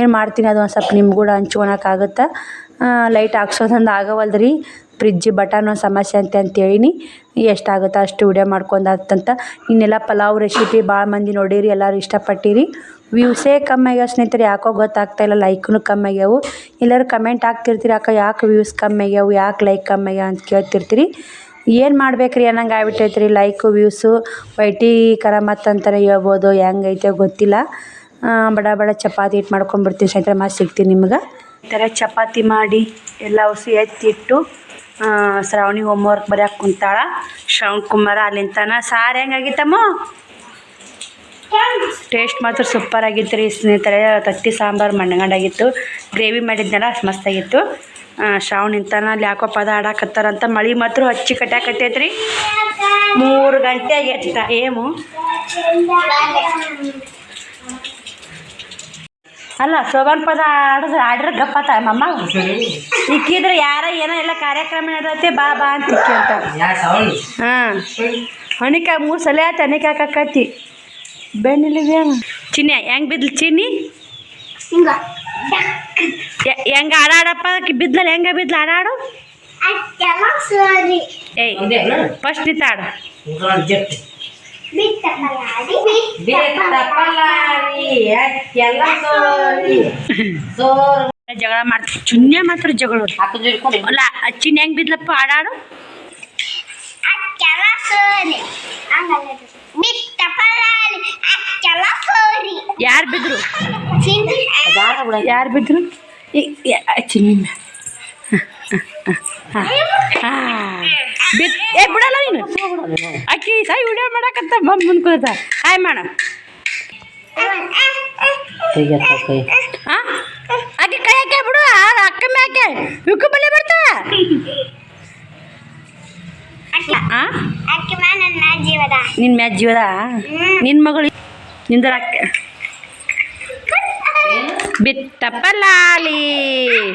ಏನು ಮಾಡ್ತೀನಿ, ಅದು ಒಂದು ಸ್ವಲ್ಪ ನಿಮ್ಗೂಡ ಹಂಚ್ಕೊಳಕ್ಕಾಗುತ್ತೆ ಲೈಟ್ ಹಾಕ್ಸೋದಂದು ಆಗವಲ್ದು ರೀ. ಫ್ರಿಜ್ ಬಟನ್ ಸಮಸ್ಯೆ ಅಂತ ಅಂತೇಳೀನಿ ಎಷ್ಟಾಗುತ್ತೋ ಅಷ್ಟು ವಿಡಿಯೋ ಮಾಡ್ಕೊಂಡಾಗ್ತಂತ ಇನ್ನೆಲ್ಲ ಪಲಾವ್ ರೆಸಿಪಿ ಭಾಳ ಮಂದಿ ನೋಡಿರಿ, ಎಲ್ಲರೂ ಇಷ್ಟಪಟ್ಟಿರಿ. ವ್ಯೂಸೇ ಕಮ್ಮಿ ಆಗ್ಯಾವ ಸ್ನೇಹಿತರೆ, ಯಾಕೋ ಗೊತ್ತಾಗ್ತಾಯಿಲ್ಲ ಲೈಕ್ನು ಕಮ್ಮಿ ಆಗ್ಯಾವು. ಎಲ್ಲರೂ ಕಮೆಂಟ್ ಹಾಕ್ತಿರ್ತೀರಿ ಅಕ್ಕ ಯಾಕೆ ವ್ಯೂಸ್ ಕಮ್ಮಿ ಆಗ್ಯಾವು, ಯಾಕೆ ಲೈಕ್ ಕಮ್ಮಿ ಆಗ್ಯಾವ ಅಂತ ಕೇಳ್ತಿರ್ತೀರಿ. ಏನು ಮಾಡ್ಬೇಕ್ರಿ ಅನ್ನಂಗೆ ಆಗ್ಬಿಟ್ಟೈತೆ ರೀ ಲೈಕು ವ್ಯೂಸು ವೈಟೀಕರ ಅಂತಾರೆ ಹೇಳ್ಬೋದು, ಹೆಂಗೈತೆ ಗೊತ್ತಿಲ್ಲ. ಬಡ ಬಡ ಚಪಾತಿ ಹಿಟ್ಟು ಮಾಡ್ಕೊಂಡ್ಬಿಡ್ತೀನಿ ಸ್ನೇಹಿತರೆ, ಮತ್ತೆ ಸಿಗ್ತೀನಿ ನಿಮ್ಗೆ. ಈ ಚಪಾತಿ ಮಾಡಿ ಎಲ್ಲ ಹೊಸಿ ಎತ್ತಿಟ್ಟು ಶ್ರಾವಣಿ ಶ್ರಾವಣಿ ಹೋಮ್ವರ್ಕ್ ಬರ್ಯಾಕೆ ಕುಂತಾಳ. ಶ್ರವಣ್ ಕುಮಾರ ಅಲ್ಲಿಂತಾನ. ಸಾರು ಹೆಂಗಾಗಿತ್ತಮ್ಮ? ಟೇಸ್ಟ್ ಮಾತ್ರ ಸೂಪರ್ ಆಗಿತ್ತು ರೀ ಸ್ನೇಹಿತರೆ, ತತ್ತಿ ಸಾಂಬಾರು ಮಣ್ಣಗಂಡಾಗಿತ್ತು. ಗ್ರೇವಿ ಮಾಡಿದ್ನಲ್ಲ, ಮಸ್ತಾಗಿತ್ತು. ಶ್ರಾವಣ್ ನಿಂತಾನ ಅಲ್ಲಿ ಯಾಕೋ ಪದ ಆಡಾಕತ್ತಾರಂತ ಮಳೆ ಮಾತ್ರ ಹಚ್ಚಿ ಕಟ್ಟಾಕತ್ತೈತೆ ರೀ ಮೂರು ಗಂಟೆ ಆಗೈತಿ ಏಮು? ಅಲ್ಲ ಶೋಭನ್ ಪದ ಆಡಿದ್ರೆ ಆಡಿದ್ರೆ ಗಪ್ಪತ್ತ ಮಮ್ಮ ಇಕ್ಕಿದ್ರೆ ಯಾರ ಏನೋ ಎಲ್ಲ ಕಾರ್ಯಕ್ರಮ ನಡೆದೈತೆ ಬಾ ಬಾ ಅಂತ ಇಕ್ಕಿ ಅಂತ. ಹಾಂ. ಹಣಿಕಾಯಿ ಮೂರು ಸಲ ಆಯ್ತು ಹಣಿಕಾಯಿ ಹಾಕಕ್ಕತ್ತಿ ಬೆನ್ನಿಲಿಗೆ ಚಿನ್ನಿ ಹೆಂಗೆ ಬಿದ್ಲು ಚಿನ್ನಿ? ಹಿಂಗ. ಹೆಂಗೆ ಆಡಾಡಪ್ಪ? ಬಿದ್ಲಲ್ಲ ಹೆಂಗೆ ಬಿದ್ಲು? ಆಡಾಡು. ಏಯ್ ಫಸ್ಟ್ ಬಿಟ್ಟ ಜಗಳ ಮಾಡ್ತಾರೆ ಚುನ್ನೆ ಮಾತ್ರ ಜಗಳ ಅಲ್ಲ ಅಚ್ಚಿನ ಹೆಂಗೆ ಬಿದ್ಲಪ್ಪ ಆಡಾಡು ಅಕ್ಕೆಲ್ಲ ಸರಿ. ಬಿಟ್ಟ ಸರಿ. ಯಾರು ಬಿದ್ರು? ಯಾರು ಬಿದ್ರು? ಚಿನ್ನಿ ಮ್ಯಾಲ್. ಹಾಂ ಹಾಂ. ಬಿತ್ ಏ ಬಿಡಲ್ಲ ನೀನು. ಅಕ್ಕಿ ಸಾಯಿ ವಿಡಿಯೋ ಮಾಡಕತ್ತ ಬಂದು ಮುಂದ್ಕೋತ ಹಾಯ್ ಮಾಡ. ಹಾಂ ಅಕ್ಕಿ ಕೈ. ಹಾಕಿ ಬಿಡು. ಆ ಅಕ್ಕ ಮ್ಯಾಕೆ ಉಕ್ಕು ಬಲೆ ಬರ್ತಾವ ನಿನ್ ಮ್ಯಾಚ್ ಜೀವದ. ನಿನ್ ಮಗಳು ನಿಂದರ ಅಕ್ಕ ಬಿತ್ತಪ್ಪ ಲಾಲಿ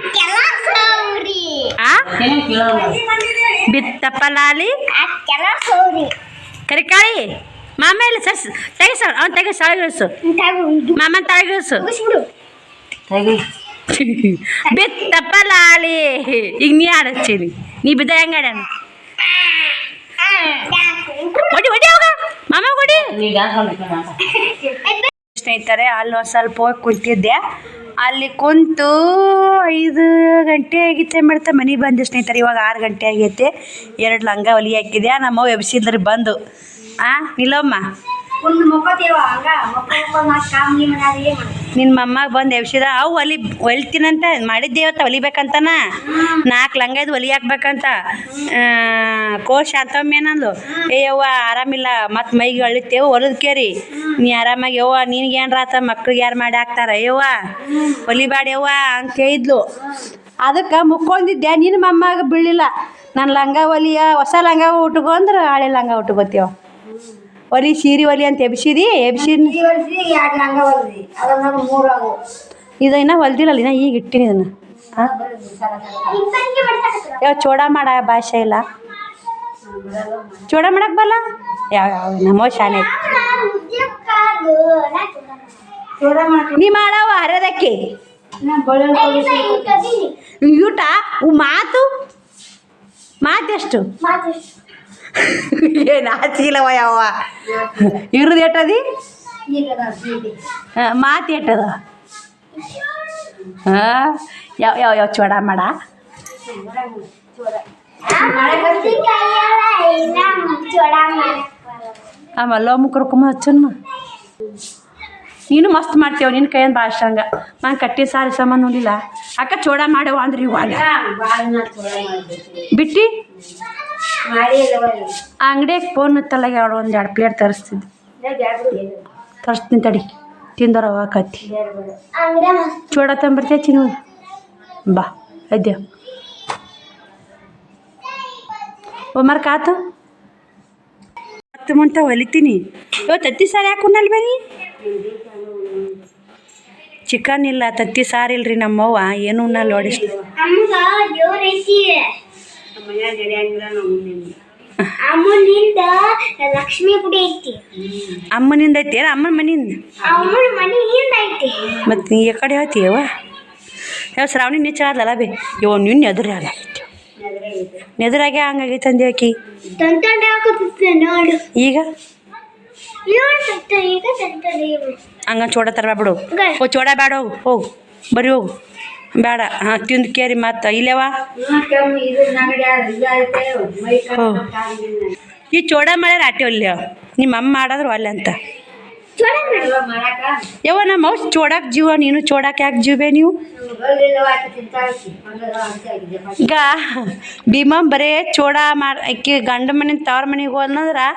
ಅಕ್ಕೆಲ್ಲ ಸೌರಿ ಆ ಬಿತ್ತಪ್ಪ ಲಾಲಿ ಅಕ್ಕೆಲ್ಲ ಸೌರಿ ಕರಿಕಾಳಿ ಮಾಮ ಇಲ್ಲ ಸರ್ ತೆಗಿಸ ಅವ್ನು ತೆಗಿ ಸಳಗಿಳಿಸು ಮಾಮನ ತಳಗಿಳಿಸು ಮುಗಿಸ್ಬಿಡು ಬಿತ್ತಪ್ಪ ಲಾಲಿ ಈಗ ನೀ ಆಡಚ್ಚಿನಿ ನೀ ಬಿದ್ದ ಹೆಂಗ ಆಡ್ಯಾನ ಹೊಡಿ ಹೊಡಿ ಹೋಗ ಮಾಮ ಹೊಡಿ ಸ್ನೇಹಿತರೆ, ಅಲ್ಲಿ ಒಂದು ಸ್ವಲ್ಪ ಹೋಗಿ ಕುಂತಿದ್ದೆ. ಅಲ್ಲಿ ಕುಂತು ಐದು ಗಂಟೆ ಆಗಿತ್ತೆ ಮಾಡ್ತಾ ಮನೆಗೆ ಬಂದೆ ಸ್ನೇಹಿತರೆ, ಇವಾಗ ಆರು ಗಂಟೆ ಆಗೈತೆ. ಎರಡು ಲಂಗ ಹೊಲಿ ಹಾಕಿದೆ ನಮ್ಮವ್ವ ಎಬ್ಸಿದ್ರಿ ಬಂದು. ಆ, ನಿಲ್ಲಮ್ಮ. ಒಂದು ಹಂಗ? ಕಾಮ್ಲಿ ಮನಾದ ಏನು ನಿನ್ನ ಮಮ್ಮಾಗ ಬಂದು ಎಬ್ಸಿದ ಅವು ಹೊಲಿ ಹೊಲಿತೀನಂತ ಮಾಡಿದ್ದೇವತ್ತ ಹೊಲಿಬೇಕಂತನ ನಾಲ್ಕು ಲಂಗ ಇದು ಹೊಲಿ ಹಾಕ್ಬೇಕಂತ. ಕೋ ಶಾಂತಮ್ಮ ಏನಂದು ಏ ಯವ್ವ ಆರಾಮಿಲ್ಲ ಮತ್ತು ಮೈಗೆ ಅಳಿತೇವು ಹೊಲದ ಕೇರಿ. ನೀ ಆರಾಮಾಗಿ ಯವ್ವ ನಿನಗೇನ್ರ ಆತ ಮಕ್ಳಿಗೆ ಯಾರು ಮಾಡಿ ಹಾಕ್ತಾರ? ಯವ್ವ ಹೊಲಿಬೇಡ್ಯವ್ವ ಯವ್ವ ಅಂತ ಹೇಳಿದ್ಲು. ಅದಕ್ಕೆ ಮುಕ್ಕೊಂಡಿದ್ದೆ ನಿನ್ನ ಮಮ್ಮಾಗ ಬೀಳಿಲ್ಲ ನನ್ನ ಲಂಗ ಹೊಲಿಯ ಹೊಸ ಲಂಗ ಉಟ್ಕೊಂಡ್ರೆ ಹಳೆ ಲಂಗ ಉಟ್ಕೋತೀವ. ಹೊಲಿ ಸೀರೆ ಒಲಿ ಅಂತ ಎಬ್ಸಿದಿ? ಎಬ್ಸಿದ್ ಇದನ್ನ ಲಂಗ ಹೊಲ್ದಿ ಅದನ್ನ ಮೂರು ಆಗು ಇದು ಇನ್ನೂ ಈಗ ಇಟ್ಟಿನಿ ಇದನ್ನು. ಯಾವ ಚೋಡ ಮಾಡ ಭಾಷೆ ಇಲ್ಲ. ಚೋಡ ಮಾಡಕ್ ಬಲ್ಲ ಯಾವ ಯಾವ ನಮ್ಮೋ ಶಾನೆ ನೀ ಮಾಡವ ಹರದಕ್ಕೆ ಊಟ ಉ ಮಾತು ಮಾತೆಷ್ಟು. ಏನು ಆಚಿಲ್ಲವ ಯಾವ ಇರೋದು ಎಟ್ಟದಿ ಮಾತು ಎಟ್ಟದ ಹಾಂ ಯಾವ ಯಾವ ಯಾವ ಚೋಡ ಮಾಡ ಆ ಮಲ್ಲಮ್ಮ ಕರ್ಕೊಂಬ ಹಚ್ಚನ್ನ ನೀನು ಮಸ್ತ್ ಮಾಡ್ತೇವ ನಿನ್ನ ಕೈಯಿಂದ ಭಾಳ ಇಷ್ಟಂಗ ನಾನು ಕಟ್ಟಿ ಸಾರಿ ಸಾಮಾನು ನೋಡಿಲ್ಲ ಅಕ್ಕ ಚೋಡ ಮಾಡ್ಯವ ಅಂದ್ರೆ ಇವಾಗ ಬಿಟ್ಟು ಆ ಅಂಗಡಿಯಾಗ ಫೋನ್ ತಲೆಗೆ ಎರಡು ಒಂದು ಎರಡು ಪ್ಲೇಟ್ ತರಿಸ್ತಿದ್ದೆ. ತರಿಸ್ತೀನಿ ತಡಿ ತಿಂದರವ ಕತ್ತಿ. ಚೂಡ ತಂಬರ್ತೀಯ ಚಿನ್ನು? ಬಾ ಅದ್ಯ ಒಮ್ಮರ್ ಕಾತು? ಹತ್ತು ಮುಂತ ಹೊಲಿತೀನಿ. ಇವತ್ತು ತತ್ತಿ ಸಾರು ಯಾಕೆ ಉಣ್ಣಲ್ ಬರೀ ಚಿಕನ್ ಇಲ್ಲ ತತ್ತಿ ಸಾರಿಲ್ರಿ ನಮ್ಮವ್ವ ಏನು ಉಣ್ಣಲ್ಲ ನೋಡಿ ಅಮ್ಮನಿಂದ. ಲಕ್ಷ್ಮಿ ಗುಡಿ ಐತಿ. ಅಮ್ಮನಿಂದ ಐತಿ ಅಮ್ಮನ ಮನಿಂದ ಅಮ್ಮನ ಮನೆಯಿಂದ ಐತಿ. ಮತ್ತೆ ನೀ ಈ ಕಡೆ ಹೇಳ್ತೀಯವ ಯಾವ ಶ್ರಾವಣಿ ನಿಚ್ಚಳಲ್ಲ ಬೇ. ಇವ ನಿನ್ನ ಎದುರು ಆಗೈತಿ ಹಂಗಾಗಿ ಹಂಗಾಗೈತೆ ಅಂದೆ ಆಕಿ? ಈಗ? ಹಂಗ ಚೋಡ ತರ ಬಿಡು. ಓ ಚೋಡ ಬೇಡ ಹೋಗು ಹೋಗು ಬರೀ ಹೋಗು. ಬೇಡ. ಹಾಂ, ತಿಂದು ಕೇರಿ ಮತ್ತೆ ಇಲ್ಲವ? ಈ ಚೋಡ ಮಳೆ ರಾಟಿ ಒಲ್ಲೆ ನಿಮ್ಮ ಅಮ್ಮ ಮಾಡಿದ್ರು ಅಲ್ಲ ಅಂತ. ಯವ್ವ, ನಮ್ಮ ಅವ್ಸ್ ಚೋಡಕ್ಕೆ ಜೀವ, ನೀನು ಚೋಡಕ್ಕೆ ಯಾಕೆ ಜೀವೇ ನೀವು? ಈಗ ಭೀಮಾ ಬರೇ ಚೋಡ ಮಾಡಿ ಗಂಡ ಮನೆ ತವ್ರ ಮನೆಗೆ ಹೋದ್ನಂದ್ರೆ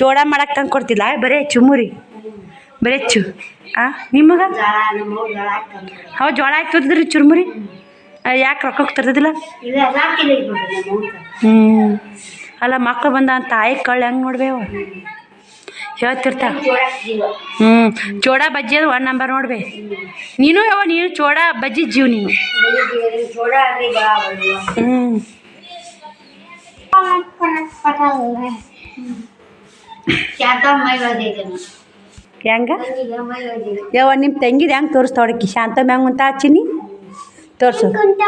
ಚೋಡ ಮಾಡಕ್ಕೆ ತಂದು ಕೊಡ್ತಿಲ್ಲ ಬರೇ ಚುಮುರಿ. ಬರೇ ಹಾಂ ಆ ನಿಮಗೆ ಹೌದು ಜೋಳ ಹಾಕಿ ಚುರ್ಮುರಿ? ಚುರುಮುರಿ ಯಾಕೆ ರೊಕ್ಕ ತರ್ದಿಲ್ಲ ಹ್ಞೂ ಅಲ್ಲ ಮಕ್ಳು ಬಂದ ತಾಯಿ ಕಳ್ಳು ಹೆಂಗೆ ನೋಡ್ಬೇವ ಹೇಳ್ತಿರ್ತಾ? ಹ್ಞೂ ಚೋಡ ಬಜ್ಜಿ ಅದು ಒನ್ ನಂಬರ್ ನೋಡ್ಬೇ. ನೀನು ಯಾವ ನೀನು ಚೋಡ ಬಜ್ಜಿ ಜೀವ ನೀನು. ಹ್ಞೂ ಹೆಂಗ? ಯಾವ ನಿಮ್ಮ ತಂಗಿದ ಹೆಂಗೆ ತೋರಿಸ್ತಾವಡಕ್ಕಿ ಶಾಂತ ಮ್ಯಾಂಗ್ ಅಂತ ಹಚ್ಚಿನಿ ತೋರಿಸು. ಹಿಂಗ್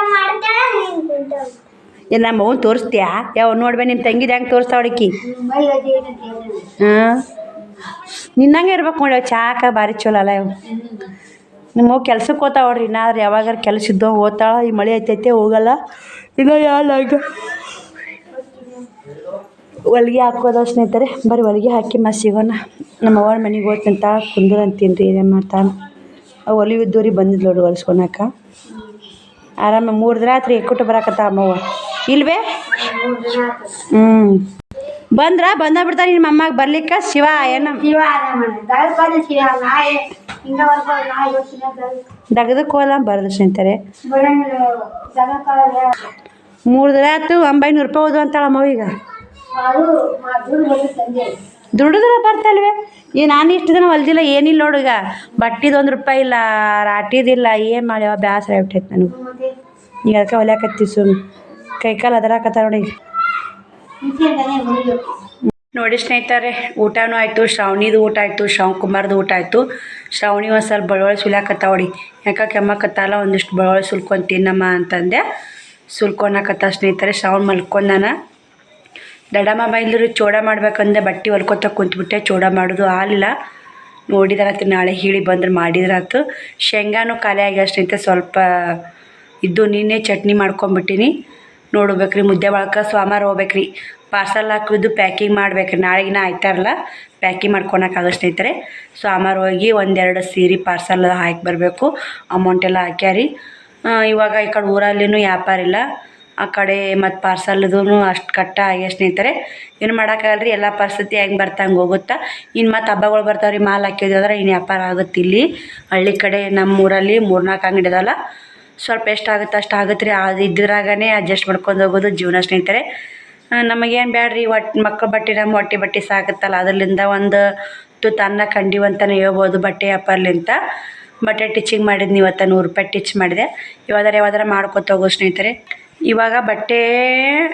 ಏ ನಮ್ಮ ಅವ್ನು ತೋರಿಸ್ತೀಯಾ? ಯಾವ ನೋಡ್ಬೇ ನಿಮ್ಮ ತಂಗಿದ ಹೆಂಗೆ ತೋರಿಸ್ತಾವಡಕ್ಕಿ ಹಾಂ? ನಿನ್ನಂಗೆ ಇರ್ಬೇಕು ನೋಡಿ ಅವ್ ಚಾಕ ಭಾರಿ ಚಲೋ ಅಲ್ಲ ಇವು ನಿಮ್ಮ ಕೆಲ್ಸಕ್ಕೆ ಹೋತಾವ ನೋಡ್ರಿ ಇನ್ನಾದ್ರೆ ಯಾವಾಗಾರ ಕೆಲಸ ಇದ್ದೋ ಓದ್ತಾಳ ಈ ಮಳೆ ಐತೈತೆ ಹೋಗಲ್ಲ. ಇಲ್ಲ ಯಾಲಾಗ ಹೊಲ್ಗೆ ಹಾಕೋದ ಸ್ನೇಹಿತರೆ ಬರೀ ಹೊಲಿಗೆ ಹಾಕಿ ಮಸಿಗೋಣ ಸಿಗೋಣ. ನಮ್ಮ ಅವ್ವ ಮನೆಗೆ ಹೋಗ್ತಂತ ಕುಂದ್ರ ಅಂತೀನಿ ರೀ ಏನೇನು ಮಾಡ್ತಾನೆ ಅವು ಹೊಲಿವಿದ್ದೋರಿ ಬಂದಿದ್ದು ನೋಡಿ ಹೊಲ್ಸ್ಕೊಳಕ ಆರಾಮ ಮೂರು ದಿನ ಆತ್ರಿ ಎಕ್ಕುಟ್ಟು ಬರಾಕತ್ತ ಅಮ್ಮವ್ವ ಇಲ್ವೇ? ಹ್ಞೂ ಬಂದ್ರ ಬಂದ ಬಿಡ್ತಾರೆ ನಿಮ್ಮ ಅಮ್ಮಗೆ ಬರ್ಲಿಕ್ಕ? ಶಿವ ಏನು. ದಗದಕ್ಕೆ ಹೋದ ಬರೋದು ಸ್ನೇಹಿತರೆ. ಮೂರು ದಿನ ಆಯ್ತು ಒಂಬೈನೂರು ರೂಪಾಯಿ ಓದು ಅಂತಾಳ ಅಮ್ಮವ ಈಗ. ದುಡಿದ್ರೆ ಬರ್ತಲ್ವೇ? ಈ ನಾನು ಇಷ್ಟು ದಿನ ಹೊಲ್ದಿಲ್ಲ ಏನಿಲ್ಲ ನೋಡು ಈಗ. ಬಟ್ಟಿದು ಒಂದು ರೂಪಾಯಿ ಇಲ್ಲ ರಾಟಿದಿಲ್ಲ ಏನು ಮಾಡ್ಯಾವ ಬೇಸರ ಆಗ್ಬಿಟ್ಟೈತೆ ನನಗೆ. ಈಗ ಅದಕ್ಕೆ ಹೊಲ್ಯಾಕತ್ತೀವಿ ಸುಮ್ಮನೆ ಕೈಕಾಲು ಅದರಾಕತ್ತ ನೋಡಿ ನೋಡಿ ಸ್ನೇಹಿತರೆ ಊಟನೂ ಆಯಿತು ಶ್ರಾವಣಿದು ಊಟ ಆಯಿತು ಶ್ರಾವಣ ಕುಮಾರ್ದು ಊಟ ಆಯಿತು. ಶ್ರಾವಣಿ ಒಂದು ಸ್ವಲ್ಪ ಸುಲಿಯಾಕತ್ತಾವ ಸುಲ್ಯಾಕತ್ತಾವಡಿ ಯಾಕೆ ಕೆಮ್ಮಕತ್ತಲ್ಲ ಒಂದಿಷ್ಟು ಬಳುವಳಿ ಸುಲ್ಕೊಂಡು ತಿನ್ನಮ್ಮ ಅಂತಂದೆ. ಸುಲ್ಕೊಳಕತ್ತ ಸ್ನೇಹಿತರೆ ಶ್ರಾವಣ ಮಲ್ಕೊಂಡಾನ. ದಡಮ್ಮ ಬೈಲರು ಚೋಡ ಮಾಡ್ಬೇಕಂದ್ರೆ ಬಟ್ಟೆ ಹೊಲ್ಕೊತ ಕುಂತ್ಬಿಟ್ಟೆ, ಚೋಡ ಮಾಡೋದು ಹಾಲಿಲ್ಲ ನೋಡಿದ್ರಾತು ನಾಳೆ ಹೇಳಿ ಬಂದ್ರೆ ಮಾಡಿದ್ರಾತು. ಶೇಂಗಾನು ಖಾಲಿ ಆಗಿ ಅಷ್ಟೈತೆ ಸ್ವಲ್ಪ ಇದ್ದು ನಿನ್ನೆ ಚಟ್ನಿ ಮಾಡ್ಕೊಂಬಿಟ್ಟಿನಿ. ನೋಡ್ಬೇಕ್ರಿ ಮುದ್ದೆ ಒಳಕ್ಕೆ ಸೋಮವಾರ ಹೋಗ್ಬೇಕ್ರಿ. ಪಾರ್ಸಲ್ ಹಾಕಿದ್ದು ಪ್ಯಾಕಿಂಗ್ ಮಾಡ್ಬೇಕ್ರಿ. ನಾಳೆಗಿನ ಆಯ್ತಾರಲ್ಲ, ಪ್ಯಾಕಿಂಗ್ ಮಾಡ್ಕೊಳಕ್ಕಾಗ ಸ್ನೇಹಿತರೆ ಸೋಮವಾರ ಹೋಗಿ ಒಂದೆರಡು ಸೀರೆ ಪಾರ್ಸಲ್ ಹಾಕಿ ಬರಬೇಕು. ಅಮೌಂಟ್ ಎಲ್ಲ ಹಾಕ್ಯಾರಿ. ಇವಾಗ ಈ ಕಡೆ ಊರಲ್ಲಿನೂ ವ್ಯಾಪಾರ ಇಲ್ಲ. ಆ ಕಡೆ ಮತ್ತು ಪಾರ್ಸಲ್ದು ಅಷ್ಟು ಕಟ್ಟ ಸ್ನೇಹಿತರೆ. ಏನು ಮಾಡೋಕ್ಕಾಗಲ್ಲ ರೀ ಎಲ್ಲ ಪರಿಸ್ಥಿತಿ ಹೆಂಗೆ ಬರ್ತಾ ಹಂಗೆ ಹೋಗುತ್ತಾ? ಇನ್ನು ಮತ್ತು ಹಬ್ಬಗಳು ಬರ್ತಾವೆ ರೀ ಮಾಲ್ ಹಾಕಿದ್ವಿ ಅಂದ್ರೆ ಇನ್ನು ವ್ಯಾಪಾರ ಆಗುತ್ತೆ ಇಲ್ಲಿ. ಹಳ್ಳಿ ಕಡೆ ನಮ್ಮ ಊರಲ್ಲಿ ಮೂರ್ನಾಲ್ಕು ಅಂಗಡಿ ಇದಾವಲ್ಲ ಸ್ವಲ್ಪ ಎಷ್ಟು ಆಗುತ್ತೆ ಅಷ್ಟು ಆಗುತ್ತೆ ರೀ. ಅದು ಇದ್ರಾಗನೇ ಅಡ್ಜಸ್ಟ್ ಮಾಡ್ಕೊಂಡು ಹೋಗೋದು ಜೀವನ ಸ್ನೇಹಿತರೆ. ನಮಗೇನು ಬ್ಯಾಡ್ರಿ? ಒಟ್ಟು ಮಕ್ಕಳು ಬಟ್ಟೆ ನಮ್ಮ ಹೊಟ್ಟೆ ಬಟ್ಟೆ ಸಾಕತ್ತಲ್ಲ. ಅದರಿಂದ ಒಂದು ತುತ್ತು ಅನ್ನ ಕಂಡಿವಂತಲೇ ಹೇಳ್ಬೋದು ಬಟ್ಟೆ ವ್ಯಾಪಾರಲಿಂತ ಬಟ್ಟೆ ಟಿಚಿಂಗ್ ಮಾಡಿದ್ನಿ ಇವತ್ತು ನೂರು ರೂಪಾಯಿ ಟಿಚ್ ಮಾಡಿದೆ. ಇವಾದ್ರೆ ಯಾವ್ದಾರ ಮಾಡ್ಕೊತ ಹೋಗೋ ಸ್ನೇಹಿತರೆ. ಇವಾಗ ಬಟ್ಟೆ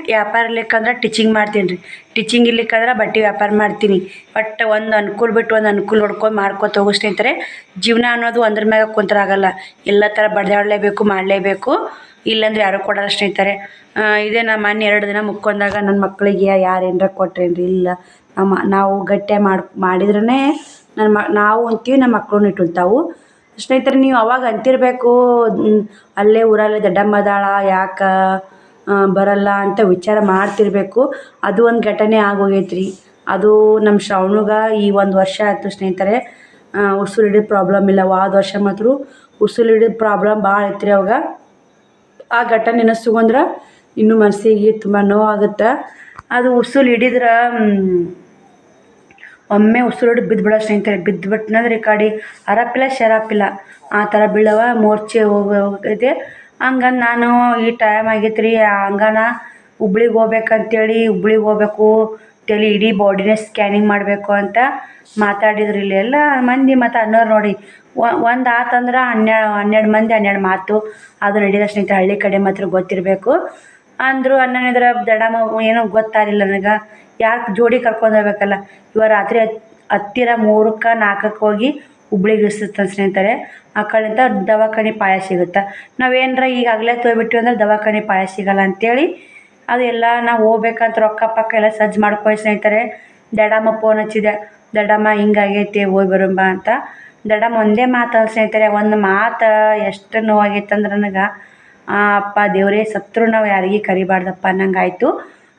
ವ್ಯಾಪಾರ ಇರ್ಲಿಕ್ಕಂದ್ರೆ ಟಿಚಿಂಗ್ ಮಾಡ್ತೀನಿ ರೀ. ಟಿಚಿಂಗ್ ಇರ್ಲಿಕ್ಕಂದ್ರೆ ಬಟ್ಟೆ ವ್ಯಾಪಾರ ಮಾಡ್ತೀನಿ. ಬಟ್ ಒಂದು ಅನುಕೂಲ ಬಿಟ್ಟು ಒಂದು ಅನುಕೂಲ ನೋಡ್ಕೊಂಡು ಮಾಡ್ಕೊತ ಹೋಗೋ ಅಂತಾರೆ. ಜೀವನ ಅನ್ನೋದು ಒಂದ್ರ ಮ್ಯಾಗ ಕುಂತರಾಗಲ್ಲ ಎಲ್ಲ ಥರ ಬಡ್ದಾಡಲೇಬೇಕು, ಮಾಡಲೇಬೇಕು. ಇಲ್ಲಾಂದ್ರೆ ಯಾರು ಕೊಡಲ್ಲ ಸ್ನೇಹಿತರೆ ಇದೇ ನಮ್ಮ ಮನೆ ಎರಡು ದಿನ ಮುಕ್ಕೊಂಡಾಗ ನನ್ನ ಮಕ್ಕಳಿಗೆ ಯಾರು ಏನರ? ಕೊಟ್ರೇನ್ರಿ ಇಲ್ಲ. ನಮ್ಮ ನಾವು ಗಟ್ಟಿ ಮಾಡಿ ಮಾಡಿದ್ರೇ ನನ್ನ ಮ ನಾವು ಅಂತೀವಿ ನಮ್ಮ ಮಕ್ಕಳು ಇಟ್ಟುಂತಾವು ಸ್ನೇಹಿತರೆ, ನೀವು ಅವಾಗ ಅಂತಿರಬೇಕು ಅಲ್ಲೇ ಊರಲ್ಲಿ ದೊಡ್ಡಮ್ಮದಾಳ, ಯಾಕೆ ಬರಲ್ಲ ಅಂತ ವಿಚಾರ ಮಾಡ್ತಿರಬೇಕು. ಅದು ಒಂದು ಘಟನೆ ಆಗೋಗೈತೆ ರೀ ಅದು ನಮ್ಮ ಶ್ರವಣಗ ಈ ಒಂದು ವರ್ಷ ಆಯಿತು ಸ್ನೇಹಿತರೆ. ಉಸಿರು ಹಿಡಿದು ಪ್ರಾಬ್ಲಮ್ ಇಲ್ಲ. ವಾದ ವರ್ಷ ಮಾತ್ರ ಉಸಿರು ಹಿಡಿದು ಪ್ರಾಬ್ಲಮ್ ಭಾಳ ಐತ್ರಿ ಅವಾಗ. ಆ ಘಟನೆ ನೆನೆಸ್ಕೊಂಡ್ರೆ ಇನ್ನೂ ಮನಸ್ಸಿಗೆ ತುಂಬ ನೋವಾಗುತ್ತೆ. ಅದು ಉಸಿರು ಹಿಡಿದ್ರೆ ಒಮ್ಮೆ ಉಸಿರು ಹಿಡಿದು ಬಿದ್ದುಬಿಡೋ ಸ್ನೇಹಿತರೆ, ಬಿದ್ದುಬಿಟ್ನಂದ್ರೆ ಈ ಕಡೆ ಅರಪಿಲ್ಲ, ಶರಾಪಿಲ್ಲ. ಆ ಥರ ಬೀಳವ ಮೋರ್ಚೆ ಹೋಗಿ ಹೋಗೈತೆ ಹಂಗಂದು ನಾನು ಈ ಟೈಮ್ ಆಗೈತೆ ರೀ ಹಂಗನ ಹುಬ್ಳಿಗೆ ಹೋಗ್ಬೇಕಂತೇಳಿ, ಹುಬ್ಳಿಗೆ ಹೋಗ್ಬೇಕು. ತಲೆ ಇಡೀ ಬಾಡಿನೇ ಸ್ಕ್ಯಾನಿಂಗ್ ಮಾಡಬೇಕು ಅಂತ ಮಾತಾಡಿದ್ರು ಇಲ್ಲಿ ಎಲ್ಲ ಮಂದಿ ಮತ್ತು ಅನ್ನೋರು ನೋಡಿ. ಒಂದು ಆತಂದ್ರೆ ಹನ್ನೆರಡು ಹನ್ನೆರಡು ಮಂದಿ ಹನ್ನೆರಡು ಮಾತು. ಅದು ನಡೀದ ಸ್ನೇಹಿತರೆ, ಹಳ್ಳಿ ಕಡೆ ಮಾತ್ರ ಗೊತ್ತಿರಬೇಕು. ಅಂದರು ಅನ್ನೋದ್ರ ದಡಮ ಏನೋ ಗೊತ್ತಾಗಲಿಲ್ಲ ನನಗೆ. ಯಾಕೆ ಜೋಡಿ ಕರ್ಕೊಂಡು ಹೋಗ್ಬೇಕಲ್ಲ? ಇವಾಗ ರಾತ್ರಿ ಹತ್- ಹತ್ತಿರ ಮೂರಕ್ಕೆ ನಾಲ್ಕಕ್ಕೆ ಹೋಗಿ ಹುಬ್ಳಿಗೆ ಇಳಿಸುತ್ತೆ ಸ್ನೇಹಿತರೆ. ಆ ಕಡೆಯಿಂದ ದವಾಖಾನೆ ಪಾಯ ಸಿಗುತ್ತೆ? ನಾವೇನರ ಈಗಾಗಲೇ ತೋಬಿಟ್ಟು ಅಂದ್ರೆ ದವಾಖಾನೆ ಪಾಯ ಸಿಗಲ್ಲ ಅಂತೇಳಿ ಅದೆಲ್ಲ ನಾವು ಹೋಗ್ಬೇಕಂತ ರೊಕ್ಕ ಪಕ್ಕ ಎಲ್ಲ ಸಜ್ಜು ಮಾಡ್ಕೊಳ್ಳಿ ಸ್ನೇಹಿತರೆ ದಡಮ್ಮ ಫೋನ್ ಹಚ್ಚಿದೆ. ದಡಮ್ಮ ಹಿಂಗಾಗೈತಿ ಹೋಗಿ ಬರಂಬ ಅಂತ. ದಡಮ್ಮ ಒಂದೇ ಮಾತು ಸ್ನೇಹಿತರೆ, ಒಂದು ಮಾತು ಎಷ್ಟು ನೋವಾಗೈತೆ ನನಗೆ. ಅಪ್ಪ, ದೇವರೇ, ಸತ್ರು ನಾವು ಯಾರಿಗೆ ಕರಿಬಾರ್ದಪ್ಪ ಅನ್ನಂಗಾಯ್ತು.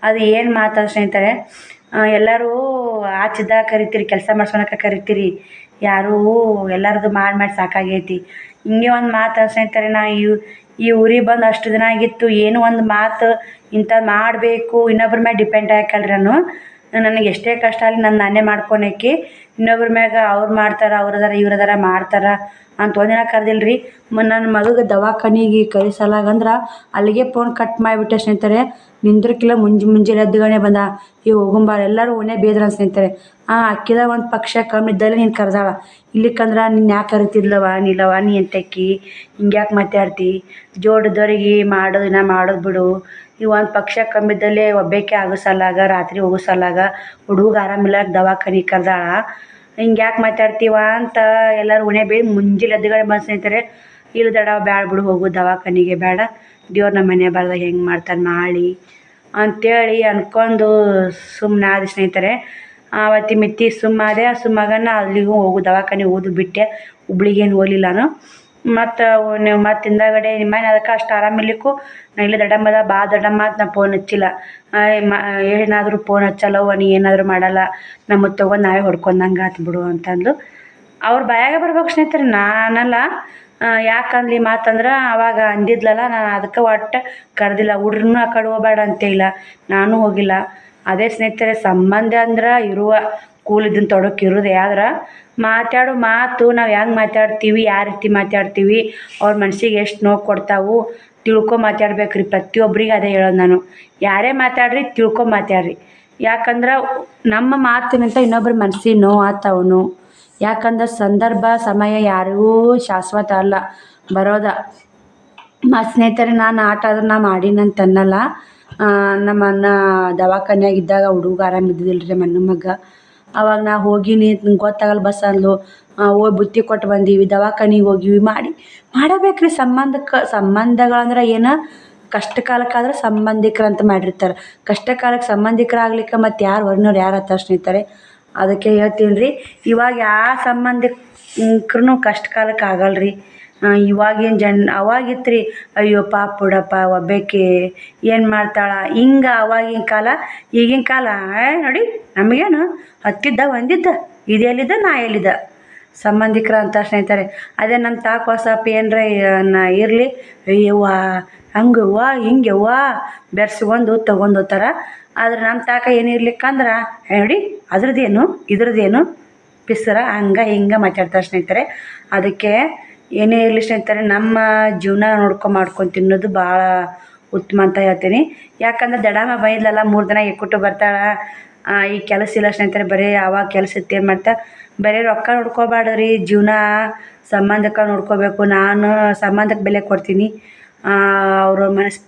ಅದು ಏನು ಮಾತು ಸ್ನೇಹಿತರೆ ಎಲ್ಲರೂ ಆಚಿದ ಕರಿತೀರಿ, ಕೆಲಸ ಮಾಡ್ಸೋಣಕ್ಕೆ ಕರಿತೀರಿ, ಯಾರೂ ಎಲ್ಲರದು ಮಾಡಿ ಮಾಡಿ ಸಾಕಾಗೈತಿ. ಹಿಂಗೆ ಒಂದು ಮಾತು ಸ್ನೇಹಿತರೆ ನಾ ಈ ಈ ಊರಿಗೆ ಬಂದು ಅಷ್ಟು ದಿನ ಆಗಿತ್ತು, ಏನು ಒಂದು ಮಾತು ಇಂಥದ್ದು ಮಾಡಬೇಕು, ಇನ್ನೊಬ್ರ ಮೇಲೆ ಡಿಪೆಂಡ್ ಆಯ್ಕಲ್ರಿ ನಾನು ನನಗೆ ಎಷ್ಟೇ ಕಷ್ಟ ಆಗಲಿ ನಾನು ನಾನೇ ಮಾಡ್ಕೊಳಕ್ಕೆ ಇನ್ನೊಬ್ರ ಮ್ಯಾಗ ಅವ್ರು ಮಾಡ್ತಾರೆ, ಅವ್ರು ಅದಾರ, ಇವ್ರು ಅದಾರ ಮಾಡ್ತಾರೆ ಅಂತ ಒಂದಿನ ಕರೆದಿಲ್ಲ ರೀ ನನ್ನ ಮಗಗೆ ದವಾಖಾನಿಗೆ ಕಳಿಸಲಾಗಂದ್ರೆ ಅಲ್ಲಿಗೆ ಫೋನ್ ಕಟ್ ಮಾಡಿಬಿಟ್ಟೆ ಸ್ನೇಹಿತರೆ ನಿಂದ್ರಕ್ಕಿಲ್ಲ ಮುಂಜಿ ಮುಂಜಾನೆ ಎದ್ದುಗಣೆ ಬಂದ. ಈ ಹೋಗುಂಬಾರ ಎಲ್ಲರೂ ಓನೇ ಬೇದ್ರ ಸ್ನೇಹಿತರೆ. ಆ ಅಕ್ಕಿದಾಗ ಒಂದು ಪಕ್ಷ ಕಮ್ಮಿ ಇದ್ದಲ್ಲಿ ನೀನು ಕರೆದಾಳ. ಇಲ್ಲಿಕ್ಕಂದ್ರೆ ನೀನು ಯಾಕೆ ಕರಿತಿದ್ಲವ ನೀಲವ ನೀ ಎಂತಕ್ಕಿ ಹಿಂಗ್ಯಾಕೆ ಮಾತಾಡ್ತಿ. ಜೋಡದವ್ರಿಗೆ ಮಾಡೋದು ನಾ ಮಾಡೋದು ಬಿಡು. ಒಂದು ಪಕ್ಷ ಕಮ್ಮಿದ್ದಲ್ಲೇ ಒಬ್ಬಾಕೆ ಆಗೋ ಸಲಾಗ ರಾತ್ರಿ ಹೋಗೋ ಸಲಾಗ ಹುಡುಗ ಆರಾಮಿಲ್ಲ ದವಾಖಾನಿಗೆ ಕರೆದಾಳ. ಹಿಂಗ್ಯಾಕೆ ಮಾತಾಡ್ತೀವ ಅಂತ ಎಲ್ಲರೂ ಉಣೆ ಬೇ ಮುಂಜಾನೆ ಎದ್ದುಗಡೆ ಬಂದು ಸ್ನೇಹಿತರೆ ಇಲ್ಲ ಬೇಡ ಬ್ಯಾಡ ಬಿಡು, ಹೋಗು, ದವಾಖಾನಿಗೆ ಬೇಡ ದೇವ್ರ ನಮ್ಮ ಮನೆ ಬರ್ದಾಗ ಹೆಂಗೆ ಮಾಡ್ತಾನೆ ಮಾಡಿ ಅಂತೇಳಿ ಅನ್ಕೊಂಡು ಸುಮ್ಮನೆ ಆದ ಸ್ನೇಹಿತರೆ. ಆವತ್ತಿ ಮಿತ್ತಿ ಸುಮ್ಮಾದೆ ಸುಮ್ಮಗನ ಅಲ್ಲಿಗೂ ಹೋಗು ದವಾಖಾನೆ ಓದು ಬಿಟ್ಟೆ. ಹುಬ್ಳಿಗೇನು ಹೋಗಲಿಲ್ಲ ನಾನು. ಮತ್ತು ನೀವು ಮತ್ತು ಹಿಂದಾಗಡೆ ಮನೆ ಅದಕ್ಕೆ ಅಷ್ಟು ಆರಾಮಿರ್ಲಿಕ್ಕೂ ನಾ ಇಲ್ಲೇ ದೊಡ್ಡಮ್ಮದ ಬಾ ದೊಡ್ಡಮ್ಮ ಅಂತ ನಾ ಫೋನ್ ಹಚ್ಚಿಲ್ಲ. ಏನಾದರೂ ಫೋನ್ ಹಚ್ಚಲ್ಲವ್ವ ನೀ ಏನಾದರೂ ಮಾಡಲ್ಲ ನಮ್ಮ ತೊಗೊಂಡು ನಾವೇ ಹೊಡ್ಕೊಂಡಂಗೆ ಆತು ಬಿಡು ಅಂತಂದು. ಅವ್ರ ಬಾಯಾಗೆ ಬರ್ಬೇಕು ಸ್ನೇಹಿತರೆ, ನಾನಲ್ಲ. ಯಾಕಂದ್ಲಿ ಮಾತಂದ್ರೆ ಅವಾಗ ಅಂದಿದ್ಲಲ್ಲ, ನಾನು ಅದಕ್ಕೆ ಒಟ್ಟು ಕರೆದಿಲ್ಲ ಹುಡ್ರನ್ನೂ ಆ ಕಡೆ ಹೋಗ್ಬೇಡ ಇಲ್ಲ ನಾನು ಹೋಗಿಲ್ಲ. ಅದೇ ಸ್ನೇಹಿತರೆ, ಸಂಬಂಧ ಅಂದ್ರೆ ಇರುವ ಕೂಲಿದ್ದನ್ನು ತೊಡಕ್ಕೆ ಇರೋದೇ. ಆದ್ರೆ ಮಾತಾಡೋ ಮಾತು ನಾವು ಹೆಂಗೆ ಮಾತಾಡ್ತೀವಿ ಯಾವ ರೀತಿ ಮಾತಾಡ್ತೀವಿ, ಅವ್ರ ಮನ್ಸಿಗೆ ಎಷ್ಟು ನೋವು ಕೊಡ್ತಾವು, ತಿಳ್ಕೊ ಮಾತಾಡ್ಬೇಕು ರೀ ಪ್ರತಿಯೊಬ್ಬರಿಗೆ ಅದೇ ಹೇಳೋದು ನಾನು. ಯಾರೇ ಮಾತಾಡ್ರಿ, ತಿಳ್ಕೊ ಮಾತಾಡ್ರಿ. ಯಾಕಂದ್ರೆ ನಮ್ಮ ಮಾತಿನಂತ ಇನ್ನೊಬ್ರ ಮನ್ಸಿಗೆ ನೋವು ಆತವನು. ಯಾಕಂದ್ರೆ ಸಂದರ್ಭ, ಸಮಯ ಯಾರಿಗೂ ಶಾಶ್ವತ ಅಲ್ಲ. ಬರೋದ. ಮತ್ತು ಸ್ನೇಹಿತರೆ, ನಾನು ಆಟ ಆದ್ರೆ ನಾ ಮಾಡಿನಂತ ಅನ್ನಲ್ಲ. ನಮ್ಮ ಅಣ್ಣ ದವಾಖಾನ್ಯಾಗ ಇದ್ದಾಗ ಹುಡುಗ ಆರಾಮ ಇದ್ದಿದ್ದಿಲ್ಲ ರೀ ಮಣ್ಣು ಅಣ್ಣನ ಮಗ. ಅವಾಗ ನಾ ಹೋಗೀನಿ ನಂಗೆ ಗೊತ್ತಾಗಲ್ಲ ಬಸ್ ಅಂದ್ಲು. ಹೋಗಿ ಬುತ್ತಿ ಕೊಟ್ಟು ಬಂದೀವಿ, ದವಾಖಾನಿಗೆ ಹೋಗಿವಿ. ಮಾಡಿ, ಮಾಡಬೇಕ್ರಿ ಸಂಬಂಧಕ್ಕೆ ಸಂಬಂಧಗಳಂದ್ರೆ ಏನು? ಕಷ್ಟ ಸಂಬಂಧಿಕರು ಅಂತ ಮಾಡಿರ್ತಾರೆ. ಕಷ್ಟ ಕಾಲಕ್ಕೆ ಸಂಬಂಧಿಕರು ಆಗ್ಲಿಕ್ಕೆ ಮತ್ತು ಯಾರು ಹೊರ್ನವ್ರು ಯಾರು ಆತ ಸ್ನೇಹಿತರೆ? ಅದಕ್ಕೆ ಹೇಳ್ತೀನಿ ರೀ ಇವಾಗ ಯಾವ ಸಂಬಂಧಿಕ್ರೂ ಕಷ್ಟ ಕಾಲಕ್ಕೆ ಆಗಲ್ಲ ರೀ ಇವಾಗಿನ ಜನ್ ಅವಾಗಿತ್ತು ರೀ ಅಯ್ಯೋ ಪಾಪ ಬಿಡಪ್ಪ, ಒಬ್ಬಾಕಿ ಏನು ಮಾಡ್ತಾಳ? ಹಿಂಗೆ ಅವಾಗಿನ ಕಾಲ, ಈಗಿನ ಕಾಲ ನೋಡಿ, ನಮಗೇನು ಹತ್ತಿದ್ದ, ಒಂದಿದ್ದ ಇದು ಎಲ್ಲಿದ್ದ ನಾ ಎಲ್ಲಿದ್ದ? ಸಂಬಂಧಿಕರ ಅಂತ ಸ್ನೇಹಿತರೆ, ಅದೇ ನಮ್ಮ ತಾಕ ಹೊಸಪ್ಪ ಏನರ ಇರಲಿ, ಅಯ್ಯವ್ವ, ಹಂಗವ್ವ, ಹಿಂಗವ್ವ, ಬೆರೆಸ್ಕೊಂಡು ತಗೊಂಡು ಹೋಗ್ತಾರ. ಆದ್ರೆ ನಮ್ಮ ತಾಕ ಏನು ಇರ್ಲಿಕ್ಕಂದ್ರೆ, ಏ, ನೋಡಿ ಅದ್ರದ್ದೇನು ಇದ್ರದ್ದೇನು ಪಿಸ್ರ ಹಂಗೆ ಹಿಂಗೆ ಮಾತಾಡ್ತಾರೆ ಸ್ನೇಹಿತರೆ. ಅದಕ್ಕೆ ಏನೇ ಇರಲಿ ಸ್ನೇಹಿತರೆ, ನಮ್ಮ ಜೀವನ ನೋಡ್ಕೊಂಡು ಮಾಡ್ಕೊಂಡು ತಿನ್ನೋದು ಭಾಳ ಉತ್ತಮ ಅಂತ ಹೇಳ್ತೀನಿ. ಯಾಕಂದ್ರೆ ದಡಾಮ ಬೈದ್ಲಲ್ಲ, ಮೂರು ದಿನ ಎಕ್ಕುಟ್ಟು ಬರ್ತಾಳ. ಈ ಕೆಲಸ ಇಲ್ಲ ಸ್ನೇಹಿತರೆ, ಬರೀ ಯಾವಾಗ ಕೆಲಸ ಇತ್ತು ಏನು ಮಾಡ್ತಾ? ಬರೀ ರೊಕ್ಕ ನೋಡ್ಕೋಬೇಡ್ರಿ, ಜೀವನ ಸಂಬಂಧಕ್ಕೆ ನೋಡ್ಕೋಬೇಕು. ನಾನು ಸಂಬಂಧಕ್ಕೆ ಬೆಲೆ ಕೊಡ್ತೀನಿ. ಅವ್ರ ಮನಸ್,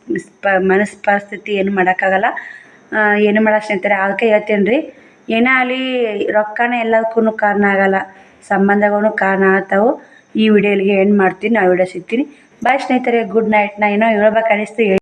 ಪ ಮನಸ್ ಪರಿಸ್ಥಿತಿ ಏನು ಮಾಡೋಕ್ಕಾಗಲ್ಲ. ಏನು ಮಾಡೋ ಸ್ನೇಹಿತರೆ, ಅದಕ್ಕೆ ಹೇಳ್ತೀನಿ ರೀ ಏನೇ ಆಗಲಿ, ರೊಕ್ಕನೇ ಎಲ್ಲದಕ್ಕೂ ಕಾರಣ ಆಗಲ್ಲ. ಸಂಬಂಧಗಳು ಕಾರಣ ಆಗ್ತಾವೆ. ಈ ವಿಡಿಯೋಲಿಗೆ ಎಂಡ್ ಮಾಡ್ತೀನಿ, ನಾವು ವಿಡಿಯೋ ಸಿಗ್ತೀನಿ. ಬಾಯ್ ಸ್ನೇಹಿತರೆ ಗುಡ್ ನೈಟ್ ನಾ ಏನೋ ಹೇಳ್ಬೇಕು ಅನಿಸ್ತು